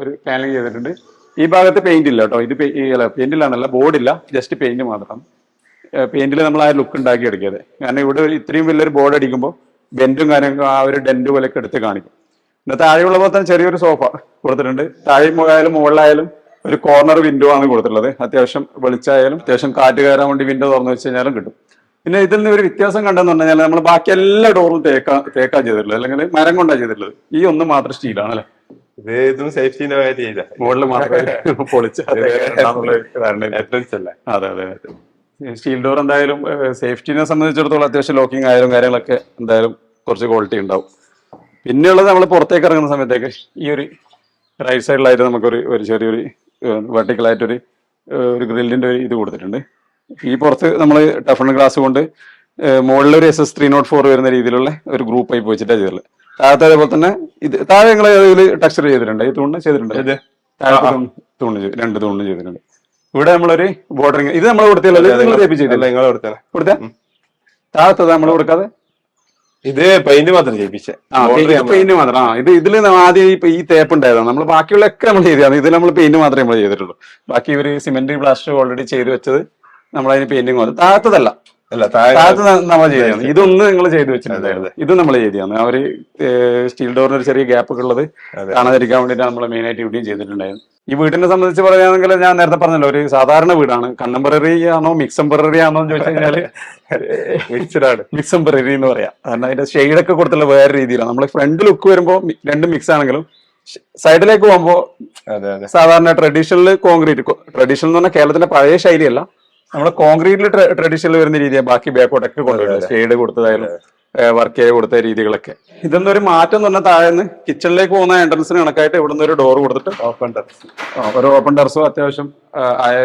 ഒരു പാനലിംഗ് ചെയ്തിട്ടുണ്ട്. ഈ ഭാഗത്ത് പെയിന്റ് ഇല്ല കേട്ടോ. ഇത് പെയിന്റ് ഇല്ലാന്നല്ല ബോർഡില്ല ജസ്റ്റ് പെയിന്റ് മാത്രം. പെയിന്റിൽ നമ്മൾ ആ ലുക്ക് ഉണ്ടാക്കി എടുക്കിയത് കാരണം ഇവിടെ ഇത്രയും വലിയൊരു ബോർഡ് അടിക്കുമ്പോൾ ബെൻഡും കാര്യങ്ങളും ആ ഒരു ഡെന്റ് പോലെയൊക്കെ എടുത്ത് കാണിക്കും. പിന്നെ താഴെയുള്ള പോലെ തന്നെ ചെറിയൊരു സോഫ കൊടുത്തിട്ടുണ്ട്. താഴെ ആയാലും മുകളിലായാലും ഒരു കോർണർ വിൻഡോ ആണ് കൊടുത്തിട്ടുള്ളത്. അത്യാവശ്യം വെളിച്ചായാലും അത്യാവശ്യം കാറ്റ് കയറാൻ വേണ്ടി വിൻഡോ തുറന്നു വെച്ച് കഴിഞ്ഞാലും കിട്ടും. പിന്നെ ഇതിൽ നിന്ന് ഒരു വ്യത്യാസം കണ്ടെന്നുണ്ടെങ്കിൽ പറഞ്ഞു കഴിഞ്ഞാൽ നമ്മൾ ബാക്കി എല്ലാ ഡോറും തേക്കാ തേക്കാ ചെയ്തിട്ടുള്ളത്. അല്ലെങ്കിൽ മരം കൊണ്ടാണ് ചെയ്തിട്ടുള്ളത്. ഈ ഒന്ന് മാത്രം സ്റ്റീലാണ് അല്ലെ? ഇത് ഇതും സേഫ്റ്റിന്റെ കാര്യം ചെയ്ത മുകളിൽ പൊളിച്ച് അല്ലേ? അതെ അതെ സ്റ്റീൽ ഡോർ എന്തായാലും സേഫ്റ്റിനെ സംബന്ധിച്ചിടത്തോളം അത്യാവശ്യം ലോക്കിംഗ് ആയാലും കാര്യങ്ങളൊക്കെ എന്തായാലും കുറച്ച് ക്വാളിറ്റി ഉണ്ടാവും. പിന്നെയുള്ളത് നമ്മൾ പുറത്തേക്ക് ഇറങ്ങുന്ന സമയത്തേക്ക് ഈ ഒരു റൈറ്റ് സൈഡിലായിട്ട് നമുക്കൊരു ഒരു ചെറിയൊരു വെർട്ടിക്കലായിട്ടൊരു ഒരു ഗ്രില്ലിന്റെ ഒരു ഇത് കൊടുത്തിട്ടുണ്ട്. ഈ പുറത്ത് നമ്മൾ ടഫൺ ഗ്ലാസ് കൊണ്ട് മുകളിൽ ഒരു S S three nought four വരുന്ന രീതിയിലുള്ള ഒരു ഗ്രൂപ്പ് പൈപ്പ് വെച്ചിട്ടാണ് ചെയ്തിട്ടുള്ളത് താഴത്തെ അതേപോലെ തന്നെ ഇത് താഴെ ഞങ്ങൾ ഇതിൽ ടെക്സ്ചർ ചെയ്തിട്ടുണ്ട്. ഈ തൂണ് ചെയ്തിട്ടുണ്ട്? താഴത്തെ തൂണ് രണ്ട് തൂണ് ചെയ്തിട്ടുണ്ട്. ഇവിടെ നമ്മളൊരു ബോർഡറിങ് ഇത് നമ്മൾ കൊടുത്തില്ല നിങ്ങൾ കൊടുത്ത? താഴത്തത് നമ്മൾ കൊടുക്കാതെ ഇത് പെയിന്റ് മാത്രം ചെയ്യിപ്പിച്ചേ. പെയിന്റ് മാത്രം. ആ ഇത് ഇതിൽ ആദ്യം ഈ ഈ തേപ്പ് ഉണ്ടായതാണ്. നമ്മൾ ബാക്കിയുള്ളൊക്കെ നമ്മൾ ചെയ്തതാണ് ഇതിൽ നമ്മൾ പെയിന്റ് മാത്രമേ നമ്മൾ ചെയ്തിട്ടുള്ളൂ. ബാക്കി ഇവർ സിമെന്റ് പ്ലാസ്റ്റർ ഓൾറെഡി ചെയ്ത് വെച്ചത് നമ്മൾ അതിന് പെയിന്റിങ് വന്നു താഴത്തതല്ല. അല്ല താഴെ താഴത്ത് നമ്മൾ ചെയ്തതാണ്. ഇതൊന്ന് നിങ്ങൾ ചെയ്തു വെച്ചിട്ടുണ്ടായിരുന്നു ഇത് നമ്മൾ ചെയ്തതാണ്. ആ ഒരു സ്റ്റീൽ ഡോറിന് ഒരു ചെറിയ ഗ്യാപ്പ് ഒക്കെ ഉള്ളത് കാണാതിരിക്കാൻ വേണ്ടിയിട്ടാണ് നമ്മൾ മെയിൻ ആയിട്ട് ഇവിടെയും ചെയ്തിട്ടുണ്ടായിരുന്നു. ഈ വീടിനെ സംബന്ധിച്ച് പറയുകയാണെങ്കിൽ ഞാൻ നേരത്തെ പറഞ്ഞല്ലോ ഒരു സാധാരണ വീടാണ്. കണ്ടംപററി ആണോ മിക്സംപററി ആണോ എന്ന് ചോദിച്ചു കഴിഞ്ഞാൽ മിക്സഡ് ആണ്. മിക്സംപററി എന്ന് പറയാം. കാരണം അതിന്റെ ഷെയ്ഡൊക്കെ കൊടുത്തുള്ള വേറെ രീതിയിലാണ്. നമ്മൾ ഫ്രണ്ട് ലുക്ക് വരുമ്പോൾ രണ്ടും മിക്സ് ആണെങ്കിലും സൈഡിലേക്ക് പോകുമ്പോൾ സാധാരണ ട്രഡീഷണൽ കോൺക്രീറ്റ് ട്രഡീഷണൽ എന്ന് പറഞ്ഞാൽ കേരളത്തിന്റെ പഴയ ശൈലിയല്ല. നമ്മുടെ കോൺക്രീറ്റിൽ ട്രഡീഷണൽ വരുന്ന രീതിയാണ് ബാക്കി ബാക്കോട്ടൊക്കെ കൊണ്ടുവരുന്നത് ഷെയ്ഡ് കൊടുത്തതായാലും വർക്ക് ചെയ്ത് കൊടുത്ത രീതികളൊക്കെ. ഇതൊന്നും ഒരു മാറ്റം എന്ന് പറഞ്ഞാൽ താഴെന്ന് കിച്ചണിലേക്ക് പോകുന്ന എൻട്രൻസിന് കണക്കായിട്ട് ഇവിടെ നിന്ന് ഒരു ഡോർ കൊടുത്തിട്ട് ഓപ്പൺ ടെറസ് ഒരു ഓപ്പൺ ടെറസും അത്യാവശ്യം ആയ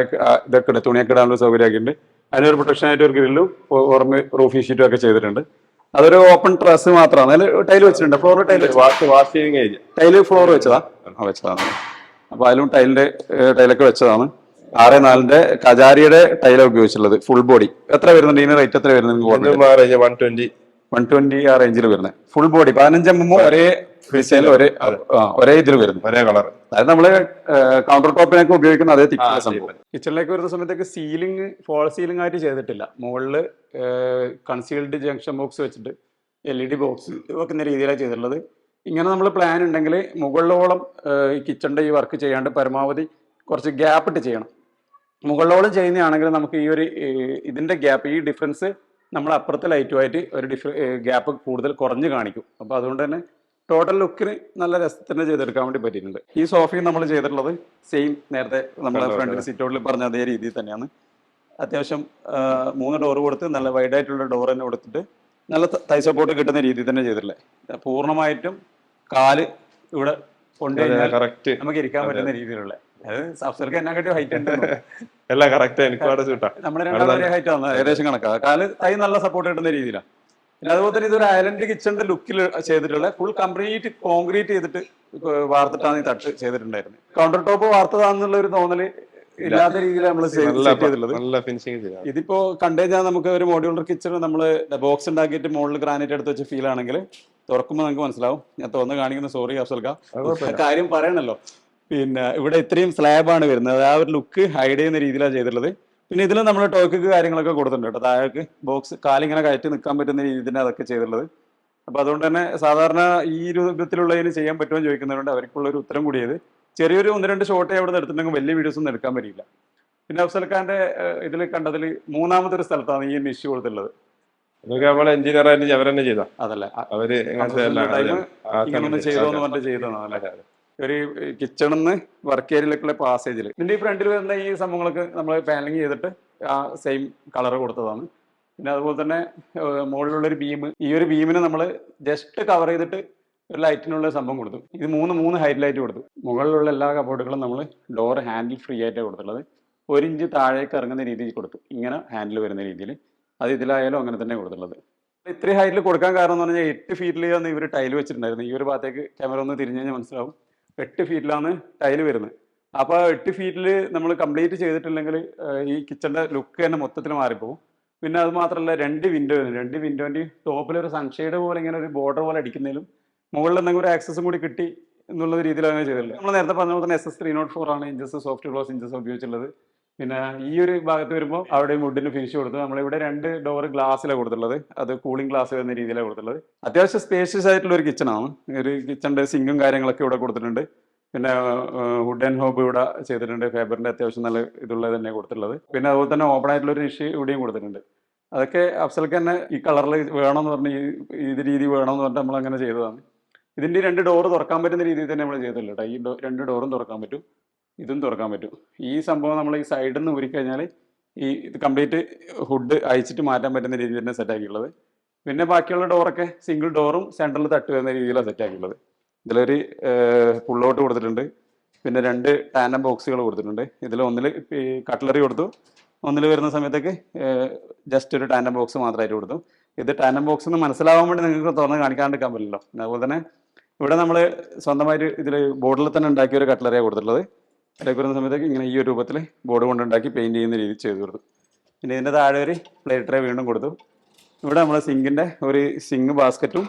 ഇതൊക്കെ ഇട്ട് തുണിയൊക്കെ ഇടാനുള്ള സൗകര്യമൊക്കെ ഉണ്ട് അതിനൊരു പ്രൊട്ടക്ഷൻ ആയിട്ട് ഒരു ഗ്രില്ലും ഓർമ്മ റൂഫി ഷീറ്റും ഒക്കെ ചെയ്തിട്ടുണ്ട്. അതൊരു ഓപ്പൺ ടെറസ് മാത്രമാണ്. അതിൽ ടൈൽ വെച്ചിട്ടുണ്ട്. Floor tile wash washing area tile floor വെച്ചതാ? വെച്ചതാണ്. അപ്പൊ അതിലും ടൈലിന്റെ ടൈലൊക്കെ വെച്ചതാണ്. ആറ് നാലിന്റെ കജാരിയുടെ ടൈലാണ് ഉപയോഗിച്ചുള്ളത് ഫുൾ ബോഡി എത്ര വരുന്നുണ്ട്? ഇതിന് റേറ്റ് എത്ര വരുന്നുണ്ട് വൺ ട്വന്റി വൺ ട്വന്റി ആ റേഞ്ചിൽ വരുന്നത്. ഫുൾ ബോഡി പതിനഞ്ച് എം ഒരേ ഡിസൈനിൽ ഒരേ ഒരേ ഇതിൽ വരുന്നു. ഒരേ കളർ അതായത് നമ്മൾ കൗണ്ടർ ടോപ്പിനൊക്കെ ഉപയോഗിക്കുന്ന അതേ സംഭവം കിച്ചണിലേക്ക് വരുന്ന സമയത്തേക്ക് സീലിംഗ് ഫോൾ സീലിംഗ് ആയിട്ട് ചെയ്തിട്ടില്ല. മുകളിൽ കൺസീൽഡ് ജംഗ്ഷൻ ബോക്സ് വെച്ചിട്ട് എൽ ഇ ഡി ബോക്സ് വെക്കുന്ന രീതിയിലാണ് ചെയ്തിട്ടുള്ളത്. ഇങ്ങനെ നമ്മൾ പ്ലാൻ ഉണ്ടെങ്കിൽ മുകളിലോളം കിച്ചണിന്റെ ഈ വർക്ക് ചെയ്യാണ്ട് പരമാവധി കുറച്ച് ഗ്യാപ്പ് ഇട്ട് ചെയ്യണം. മുകളിലോളം ചെയ്യുന്നതാണെങ്കിൽ നമുക്ക് ഈ ഒരു ഇതിന്റെ ഇതിന്റെ ഗ്യാപ്പ് ഈ ഡിഫറൻസ് നമ്മൾ അപ്പുറത്തെ ലൈറ്റുമായിട്ട് ഒരു ഡിഫ ഗ്യാപ്പ് കൂടുതൽ കുറഞ്ഞ് കാണിക്കും. അപ്പോൾ അതുകൊണ്ട് തന്നെ ടോട്ടൽ ലുക്കിന് നല്ല രസത്തിന് ചെയ്തെടുക്കാൻ വേണ്ടി പറ്റിയിട്ടുണ്ട്. ഈ സോഫയും നമ്മൾ ചെയ്തിട്ടുള്ളത് സെയിം നേരത്തെ നമ്മുടെ ഫ്രണ്ടിൽ സിറ്റൗട്ടിൽ പറഞ്ഞ അതേ രീതിയിൽ തന്നെയാണ്. അത്യാവശ്യം മൂന്ന് ഡോർ കൊടുത്ത് നല്ല വൈഡ് ആയിട്ടുള്ള ഡോർ തന്നെ കൊടുത്തിട്ട് നല്ല തൈ സപ്പോർട്ട് കിട്ടുന്ന രീതിയിൽ തന്നെ ചെയ്തിട്ടുള്ളത്. പൂർണമായിട്ടും കാൽ ഇവിടെ കൊണ്ടുവരുന്ന കഴിഞ്ഞാൽ കറക്റ്റ് നമുക്ക് ഇരിക്കാൻ പറ്റുന്ന രീതിയിലുള്ള അത് സബ്സർക്ക് എന്നെ കാട്ടി ഹൈറ്റ് ഉണ്ട് എല്ലാം കറക്റ്റ് എനിക്ക് അവിടെ സൂട്ടാ നമ്മുടെ രണ്ടാമത്തെ ഹൈറ്റ് ആണ് ഏകദേശം കണക്കാ. കാൽ കൈ നല്ല സപ്പോർട്ട് കിട്ടുന്ന രീതിയിലാണ് പിന്നെ അതുപോലെ തന്നെ ഇതൊരു ഐലൻഡ് കിച്ചണിന്റെ ലുക്കിൽ ചെയ്തിട്ടുള്ള ഫുൾ കംപ്ലീറ്റ് കോൺക്രീറ്റ് ചെയ്തിട്ട് വാർത്തിട്ടാണ് ഈ തട്ട് ചെയ്തിട്ടുണ്ടായിരുന്നത് കൗണ്ടർ ടോപ്പ് വാർത്തതാന്നുള്ള ഒരു തോന്നൽ ഇല്ലാത്ത രീതിയിൽ നമ്മൾ ചെയ്തിട്ടുള്ളത്. ഇതിപ്പോ കണ്ടുകഴിഞ്ഞാൽ നമുക്ക് ഒരു മോഡ്യൂളർ കിച്ചൺ നമ്മൾ ബോക്സ് ഉണ്ടാക്കിയിട്ട് മുകളിൽ ഗ്രാനൈറ്റ് എടുത്ത് വെച്ച ഫീൽ ആണെങ്കിൽ തുറക്കുമ്പോൾ നമുക്ക് മനസ്സിലാവും. ഞാൻ തോന്നുന്നു കാണിക്കുന്ന. സോറി അഫ്സൽക്ക. കാര്യം പറയണല്ലോ. പിന്നെ ഇവിടെ ഇത്രയും സ്ലാബ് ആണ് വരുന്നത്. ആ ഒരു ലുക്ക് ഹൈഡ് ചെയ്യുന്ന രീതിയിലാണ് ചെയ്തിട്ടുള്ളത്. പിന്നെ ഇതിൽ നമ്മൾ ടോക്ക് കാര്യങ്ങളൊക്കെ കൊടുത്തിട്ടുണ്ട് കേട്ടോ. താഴേക്ക് ബോക്സ് കാലിങ്ങനെ കയറ്റി നിൽക്കാൻ പറ്റുന്ന രീതിയിൽ തന്നെ അതൊക്കെ ചെയ്തിട്ടുള്ളത്. അപ്പൊ അതുകൊണ്ട് തന്നെ സാധാരണ ഈ രൂപത്തിലുള്ളതിന് ചെയ്യാൻ പറ്റുമോ എന്ന് ചോദിക്കുന്നതുകൊണ്ട് അവർക്കുള്ള ഒരു ഉത്തരം കൂടിയത് ചെറിയൊരു ഒന്ന് രണ്ട് ഷോട്ടേ അവിടെ നിന്ന് എടുത്തിട്ടുണ്ടെങ്കിൽ വലിയ വീഡിയോസ് ഒന്നും എടുക്കാൻ പറ്റില്ല പിന്നെ അഫ്സൽ ഖാന്റെ ഇതിൽ കണ്ടതിൽ മൂന്നാമത്തെ ഒരു സ്ഥലത്താണ് ഈ ഇഷ്യൂ കൊടുത്തുള്ളത് ഇതൊക്കെ നമ്മളെ എഞ്ചിനീയർ ആയിട്ട് അവരെന്നെ ചെയ്താ. അതല്ലേ. അവർ ചെയ്തോന്ന് പറഞ്ഞിട്ട് ചെയ്തതാണ് അല്ലേ? ഒരു കിച്ചണിൽ നിന്ന് വർക്ക് ഏരിയയിലേക്കുള്ള പാസേജിൽ ഇതിന്റെ ഈ ഫ്രണ്ടിൽ വരുന്ന ഈ സംഭവങ്ങളൊക്കെ നമ്മൾ പാനലിങ് ചെയ്തിട്ട് ആ സെയിം കളർ കൊടുത്തതാണ്. പിന്നെ അതുപോലെ തന്നെ മുകളിലുള്ളൊരു ബീം ഈ ഒരു ബീമിനെ നമ്മൾ ജസ്റ്റ് കവർ ചെയ്തിട്ട് ഒരു ലൈറ്റിനുള്ള സംഭവം കൊടുത്തു. ഇത് മൂന്ന് മൂന്ന് ഹൈറ്റ് ലൈറ്റ് കൊടുത്തു. മുകളിലുള്ള എല്ലാ കബോർഡുകളും നമ്മൾ ഡോർ ഹാൻഡിൽ ഫ്രീ ആയിട്ടാണ് കൊടുത്തുള്ളത് ഒരു ഇഞ്ച് താഴേക്ക് ഇറങ്ങുന്ന രീതിയിൽ കൊടുത്തു. ഇങ്ങനെ ഹാൻഡിൽ വരുന്ന രീതിയിൽ അത് ഇതിലായാലും അങ്ങനെ തന്നെ കൊടുത്തുള്ളത് ഇത്രയും ഹൈറ്റിൽ കൊടുക്കാൻ കാരണം എന്ന് പറഞ്ഞാൽ എട്ട് ഫീറ്റിൽ ഇവർ ടൈൽ വെച്ചിട്ടുണ്ടായിരുന്നു. ഈ ഒരു ഭാഗത്തേക്ക് ക്യാമറ ഒന്ന് തിരിഞ്ഞു കഴിഞ്ഞാൽ മനസ്സിലാവും. എട്ട് ഫീറ്റിലാണ് ടൈൽ വരുന്നത്. അപ്പോൾ എട്ട് ഫീറ്റിൽ നമ്മൾ കംപ്ലീറ്റ് ചെയ്തിട്ടില്ലെങ്കിൽ ഈ കിച്ചണിന്റെ ലുക്ക് തന്നെ മൊത്തത്തിൽ മാറിപ്പോകും പിന്നെ അത് മാത്രമല്ല രണ്ട് വിൻഡോ രണ്ട് വിൻഡോന്റെ ടോപ്പിൽ ഒരു സൺഷെയ്ഡ് പോലെ ഇങ്ങനെ ഒരു ബോർഡർ പോലെ അടിക്കുന്നതിലും മുകളിൽ എന്തെങ്കിലും ഒരു ആക്സസും കൂടി കിട്ടി എന്നുള്ള രീതിയിലാണ് ചെയ്തിട്ടുള്ളത് നമ്മൾ നേരത്തെ പറഞ്ഞ പോലെ തന്നെ S S three nought four ആണ്. ഇഞ്ചസ് സോഫ്റ്റ് ക്ലോസ് ഇഞ്ചസ് ഉപയോഗിച്ചുള്ളത്. പിന്നെ ഈ ഒരു ഭാഗത്ത് വരുമ്പോൾ അവിടെ വുഡിന് ഫിനിഷ് കൊടുത്തു നമ്മളിവിടെ രണ്ട് ഡോർ ഗ്ലാസ്സിലാണ് കൊടുത്തിട്ടുള്ളത്. അത് കൂളിംഗ് ഗ്ലാസ് എന്ന രീതിയിലാണ് കൊടുത്തിട്ടുള്ളത്. അത്യാവശ്യം സ്പേഷ്യസ് ആയിട്ടുള്ള ഒരു കിച്ചണാണ് ഒരു കിച്ചണിന്റെ സിങ്കും കാര്യങ്ങളൊക്കെ ഇവിടെ കൊടുത്തിട്ടുണ്ട്. പിന്നെ വുഡ് ആൻഡ് ഹോബ് ഇവിടെ ചെയ്തിട്ടുണ്ട്. ഫേബറിന്റെ അത്യാവശ്യം നല്ല ഇതുള്ളത് തന്നെ കൊടുത്തിട്ടുള്ളത്. പിന്നെ അതുപോലെ തന്നെ ഓപ്പൺ ആയിട്ടുള്ള ഒരു നിഷ് ഇവിടെയും കൊടുത്തിട്ടുണ്ട്. അതൊക്കെ അഫ്സൽക്ക് തന്നെ ഈ കളറിൽ വേണമെന്ന് പറഞ്ഞ് ഈ ഇത് രീതി വേണമെന്ന് പറഞ്ഞിട്ട് നമ്മൾ അങ്ങനെ ചെയ്തതാണ്. ഇതിന്റെ രണ്ട് ഡോർ തുറക്കാൻ പറ്റുന്ന രീതിയിൽ തന്നെ നമ്മൾ ചെയ്തില്ല കേട്ടോ ഈ രണ്ട് ഡോറും തുറക്കാൻ പറ്റും. ഇതും തുറക്കാൻ പറ്റും. ഈ സംഭവം നമ്മൾ ഈ സൈഡിൽ നിന്ന് ഊരിക്കഴിഞ്ഞാൽ ഈ ഇത് കംപ്ലീറ്റ് ഹുഡ് അയച്ചിട്ട് മാറ്റാൻ പറ്റുന്ന രീതിയിൽ തന്നെ സെറ്റ് ആക്കിയുള്ളത് പിന്നെ ബാക്കിയുള്ള ഡോറൊക്കെ സിംഗിൾ ഡോറും സെൻട്രൽ തട്ട് വരുന്ന രീതിയിലാണ് സെറ്റ് ആക്കിയുള്ളത് ഇതിലൊരു പുള്ളോട്ട് കൊടുത്തിട്ടുണ്ട്. പിന്നെ രണ്ട് ടാനം ബോക്സുകൾ കൊടുത്തിട്ടുണ്ട്. ഇതിൽ ഒന്നിൽ കട്ട്ലറി കൊടുത്തു. ഒന്നിൽ വരുന്ന സമയത്തേക്ക് ജസ്റ്റ് ഒരു ടാൻഡം ബോക്സ് മാത്രമായിട്ട് കൊടുത്തു. ഇത് ടാൻഡം ബോക്സ് എന്ന് മനസ്സിലാവാൻ വേണ്ടി നിങ്ങൾക്ക് തുറന്ന് കാണിക്കാണ്ടിരിക്കാൻ പറ്റില്ലല്ലോ. അതുപോലെ തന്നെ ഇവിടെ നമ്മൾ സ്വന്തമായിട്ട് ഇതിൽ ബോർഡിൽ തന്നെ ഉണ്ടാക്കിയ ഒരു കട്ട്ലറിയാണ് കൊടുത്തിട്ടുള്ളത്. അതിലേക്ക് വരുന്ന സമയത്തേക്ക് ഇങ്ങനെ ഈ ഒരു രൂപത്തിൽ ബോർഡ് കൊണ്ടുണ്ടാക്കി പെയിന്റ് ചെയ്യുന്ന രീതി ചെയ്തു കൊടുത്തു. പിന്നെ ഇതിന്റെ താഴെ ഒരു പ്ലേറ്റ് ട്രേ വീണ്ടും കൊടുത്തു. ഇവിടെ നമ്മൾ സിങ്കിന്റെ ഒരു സിങ്ക് ബാസ്ക്കറ്റും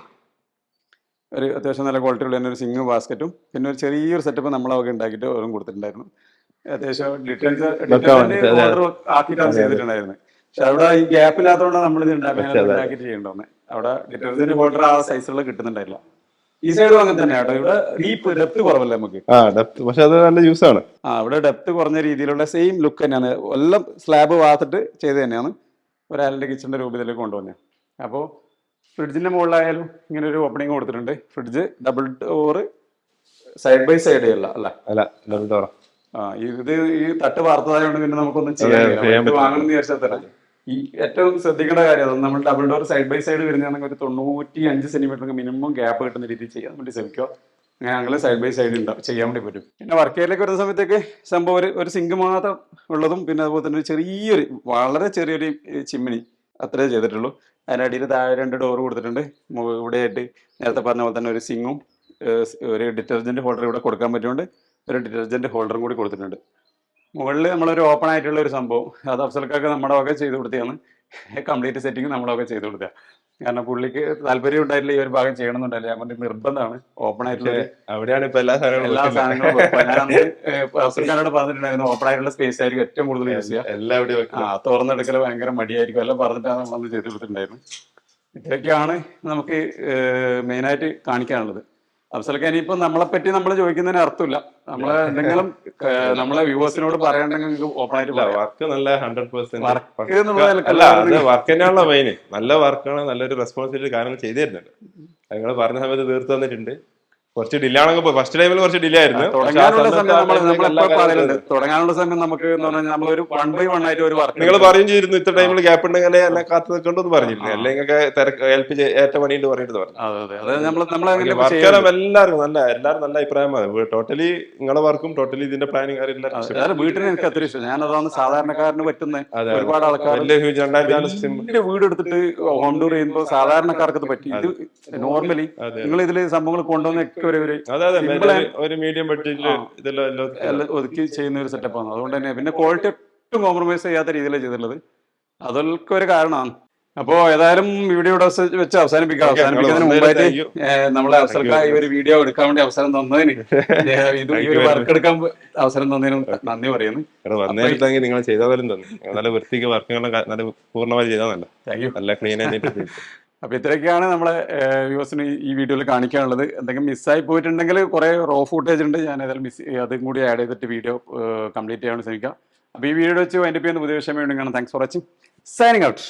ഒരു അത്യാവശ്യം നല്ല ക്വാളിറ്റി ഉള്ള തന്നെ ഒരു സിങ്ക് ബാസ്ക്കറ്റും പിന്നെ ഒരു ചെറിയൊരു സെറ്റപ്പ് നമ്മളൊക്കെ ഉണ്ടാക്കിയിട്ട് ഓരോ കൊടുത്തിട്ടുണ്ടായിരുന്നു. അത്യാവശ്യം ഡിറ്റൻസ് വെക്കാൻ വേണ്ടി, അതെ, ഓർഡർ ആക്കിയിട്ടാണ് ചെയ്തിട്ടുണ്ടായിരുന്നത് പക്ഷെ അവിടെ ഈ ഗ്യാപ്പ് ഇല്ലാത്തതുകൊണ്ട് നമ്മൾ ഇത് ഉണ്ടാക്കി ചെയ്യണ്ടോന്ന് അവിടെ ഡിറ്റർജന്റ് പൗഡർ ആ സൈസുള്ള കിട്ടുന്നുണ്ടായില്ല. ഈ സൈഡും അങ്ങനെ തന്നെ കേട്ടോ ഇവിടെ ഡീപ്പ് ഡെപ്ത് കുറവല്ലേ നമുക്ക്? ആ ഡെപ്ത് പക്ഷെ അത് നല്ല യൂസ് ആണ്. ആ ഇവിടെ ഡെപ്ത് കുറഞ്ഞ രീതിയിലുള്ള സെയിം ലുക്ക് തന്നെയാണ്. എല്ലാം സ്ലാബ് വാർത്തിട്ട് ചെയ്ത് തന്നെയാണ്. ഒരു ആലിന്റെ കിച്ചണിന്റെ രൂപത്തിലേക്ക് കൊണ്ടുവന്നത് അപ്പോൾ ഫ്രിഡ്ജിന്റെ മുകളിലായാലും ഇങ്ങനെ ഒരു ഓപ്പണിംഗ് കൊടുത്തിട്ടുണ്ട്. Fridge double door side by side അല്ല അല്ല? അല്ല ഡബിൾ ഡോർ ആ ഇത് ഈ തട്ട് വാർത്തതായതുകൊണ്ട് പിന്നെ നമുക്കൊന്നും ചെയ്യാൻ വാങ്ങണമെന്ന് വിചാരിച്ചാൽ തന്നെ ഈ ഏറ്റവും ശ്രദ്ധിക്കേണ്ട കാര്യം നമ്മൾ double door side by side വരുന്നതാണെങ്കിൽ ഒരു തൊണ്ണൂറ്റി അഞ്ച് സെന്റിമീറ്റർ മിനിമം ഗ്യാപ്പ് കിട്ടുന്ന രീതിയിൽ ചെയ്യാൻ വേണ്ടി ശ്രമിക്കുക. അങ്ങനെ സൈഡ് ബൈ സൈഡ് ഉണ്ടാവും ചെയ്യാൻ വേണ്ടി പറ്റും. പിന്നെ വർക്ക് ഏരിയയിലേക്ക് വരുന്ന സമയത്തേക്ക് സംഭവം ഒരു ഒരു സിങ്ക് മാത്രം ഉള്ളതും പിന്നെ അതുപോലെ തന്നെ ഒരു ചെറിയൊരു വളരെ ചെറിയൊരു ചിമ്മിനി അത്രേ ചെയ്തിട്ടുള്ളൂ. അതിനടിയിൽ താഴെ രണ്ട് ഡോർ കൊടുത്തിട്ടുണ്ട്. ഇവിടെയായിട്ട് നേരത്തെ പറഞ്ഞ പോലെ തന്നെ ഒരു സിങ്ങും ഒരു ഡിറ്റർജന്റ് ഹോൾഡർ ഇവിടെ കൊടുക്കാൻ പറ്റുന്നുണ്ട്. ഒരു ഡിറ്റർജന്റ് ഹോൾഡറും കൂടി കൊടുത്തിട്ടുണ്ട്. മുകളിൽ നമ്മളൊരു ഓപ്പൺ ആയിട്ടുള്ള ഒരു സംഭവം. അത് അഫ്സൽക്കൊക്കെ നമ്മുടെ വക ചെയ്ത് കൊടുത്തതാണ്. കംപ്ലീറ്റ് സെറ്റിംഗ് നമ്മളൊക്കെ ചെയ്തു കൊടുത്തത്. കാരണം പുള്ളിക്ക് താല്പര്യം ഉണ്ടായിട്ടില്ല ഈ ഒരു ഭാഗം ചെയ്യണമെന്നുണ്ടല്ലേ ഞാൻ പറഞ്ഞ നിർബന്ധമാണ് ഓപ്പൺ ആയിട്ടുള്ള അവിടെയാണ് ഇപ്പൊ എല്ലാ സാധനങ്ങളും എല്ലാ. സാധനങ്ങളും അഫ്സൽഖാനോട് പറഞ്ഞിട്ടുണ്ടായിരുന്നു ഓപ്പൺ ആയിട്ടുള്ള സ്പേസ് ആയിരിക്കും ഏറ്റവും കൂടുതൽ യൂസ് ചെയ്യുക എല്ലാം ഇവിടെ ആ തുറന്നെടുക്കൽ തുറന്നെടുക്കൽ ഭയങ്കര മടിയായിരിക്കും. എല്ലാം പറഞ്ഞിട്ടാണ് നമ്മൾ ചെയ്ത് കൊടുത്തിട്ടുണ്ടായിരുന്നു ഇതൊക്കെയാണ് നമുക്ക് മെയിനായിട്ട് കാണിക്കാനുള്ളത്. അഫ്സൽഖാൻ ഇപ്പൊ നമ്മളെ പറ്റി നമ്മൾ ചോദിക്കുന്നതിന് അർത്ഥമില്ല. നമ്മളെ എന്തെങ്കിലും നമ്മളെ വ്യൂവേഴ്സിനോട് പറയണ്ടെങ്കിൽ ഓപ്പൺ ആയിട്ട് വർക്ക് നല്ല ഹൺഡ്രഡ് പെർസെന്റ് വർക്ക് തന്നെയാണല്ലോ മെയിൻ നല്ല വർക്കാണ് നല്ലൊരു റെസ്പോൺസിബിലിറ്റി കാര്യങ്ങൾ ചെയ്തു തരുന്നുണ്ട്. നിങ്ങൾ പറഞ്ഞ സമയത്ത് തീർത്തു തന്നിട്ടുണ്ട്. കുറച്ച് ഡിലേ ആണെങ്കിൽ ഫസ്റ്റ് ടൈമിൽ കുറച്ച് ഡിലേ ആയിരുന്നു. തുടങ്ങാനുള്ള സമയം നമ്മൾ നമ്മളെപ്പോ പറയുന്നുണ്ട് തുടങ്ങാനുള്ള സമയം നമുക്ക് എന്ന് പറഞ്ഞാൽ വൺ ബൈ വൺ ആയിട്ട് ഒരു വർക്ക് നിങ്ങൾ പറയും ചെയ്തിരുന്നു ഇത്ര ടൈമിൽ ഗ്യാപ്പ് ഉണ്ടെങ്കിൽ എന്നെ കാത്തു നിൽക്കണ്ടെന്ന് പറഞ്ഞില്ലേ അല്ലെങ്കിൽ തിരക്ക് ഹെൽപ്പ് ഏറ്റ പണിയുണ്ട് പറഞ്ഞിട്ട് പറഞ്ഞു. വർക്കാരം എല്ലാവർക്കും നല്ല എല്ലാവരും നല്ല അഭിപ്രായമാണ്. ടോട്ടലി നിങ്ങളെ വർക്കും ടോട്ടലി ഇതിന്റെ പ്ലാനിങ് കാര്യം വീട്ടിന് എനിക്ക് അത്ര ഇഷ്ടം. ഞാൻ അതാണ് സാധാരണക്കാരന് പറ്റുന്നത് ഒരുപാട് ആൾക്കാർ വീട് എടുത്തിട്ട് ഹോം ടൂർ ചെയ്യുമ്പോൾ സാധാരണക്കാർക്ക് പറ്റി. ഇത് നോർമലി നിങ്ങൾ ഇതിൽ സംഭവങ്ങൾ കൊണ്ടുവന്നൊക്കെ ഒരു ഒരു ഒരു- മീഡിയം ബഡ്ജറ്റിൽ ഇതെല്ലാം ഒതുക്കി ചെയ്യുന്ന ഒരു സെറ്റപ്പാണ് അതുകൊണ്ട് തന്നെ പിന്നെ ക്വാളിറ്റി ഒട്ടും കോംപ്രമൈസ് ചെയ്യാത്ത രീതിയിലാണ് ചെയ്തിട്ടുള്ളത്. അതൊക്കെ ഒരു കാരണമാണ്. അപ്പോ ഏതായാലും വീഡിയോ ഇവിടെ വെച്ച് അവസാനിപ്പിക്കാം. അവസാനിപ്പിക്കുന്നതിന് മുമ്പായിട്ട് നമ്മളെ അവസരക്കായി ഈ ഒരു വീഡിയോ എടുക്കാൻ വേണ്ടി അവസരം തന്നതിന് ഇത് ഈ ഒരു വർക്ക് എടുക്കാൻ അവസരം തന്നതിനും നന്ദി പറയുന്നു. നിങ്ങൾ ചെയ്ത പോലും തോന്നി. നിങ്ങൾ നല്ല വൃത്തിക്ക് വർക്കുകളും നല്ല പൂർണമായി ചെയ്താൽ നല്ല നല്ല ക്ലീൻ ആയിട്ട് അപ്പൊ ഇത്രയൊക്കെയാണ് നമ്മളെ വ്യൂസിന് ഈ വീഡിയോയിൽ കാണിക്കാനുള്ളത്. എന്തെങ്കിലും മിസ്സായി പോയിട്ടുണ്ടെങ്കിൽ കുറെ റോ ഫുട്ടേജ് ഉണ്ട്. ഞാൻ ഏതായാലും മിസ് അതും കൂടി ആഡ് ചെയ്തിട്ട് വീഡിയോ കംപ്ലീറ്റ് ചെയ്യാൻ ശ്രമിക്കാം. അപ്പൊ ഈ വീഡിയോ വെച്ച് വൈൻഡപ്പ് പേര് പുതിയ വിഷയം വേണ്ടി കാണാം. Thanks for watching signing out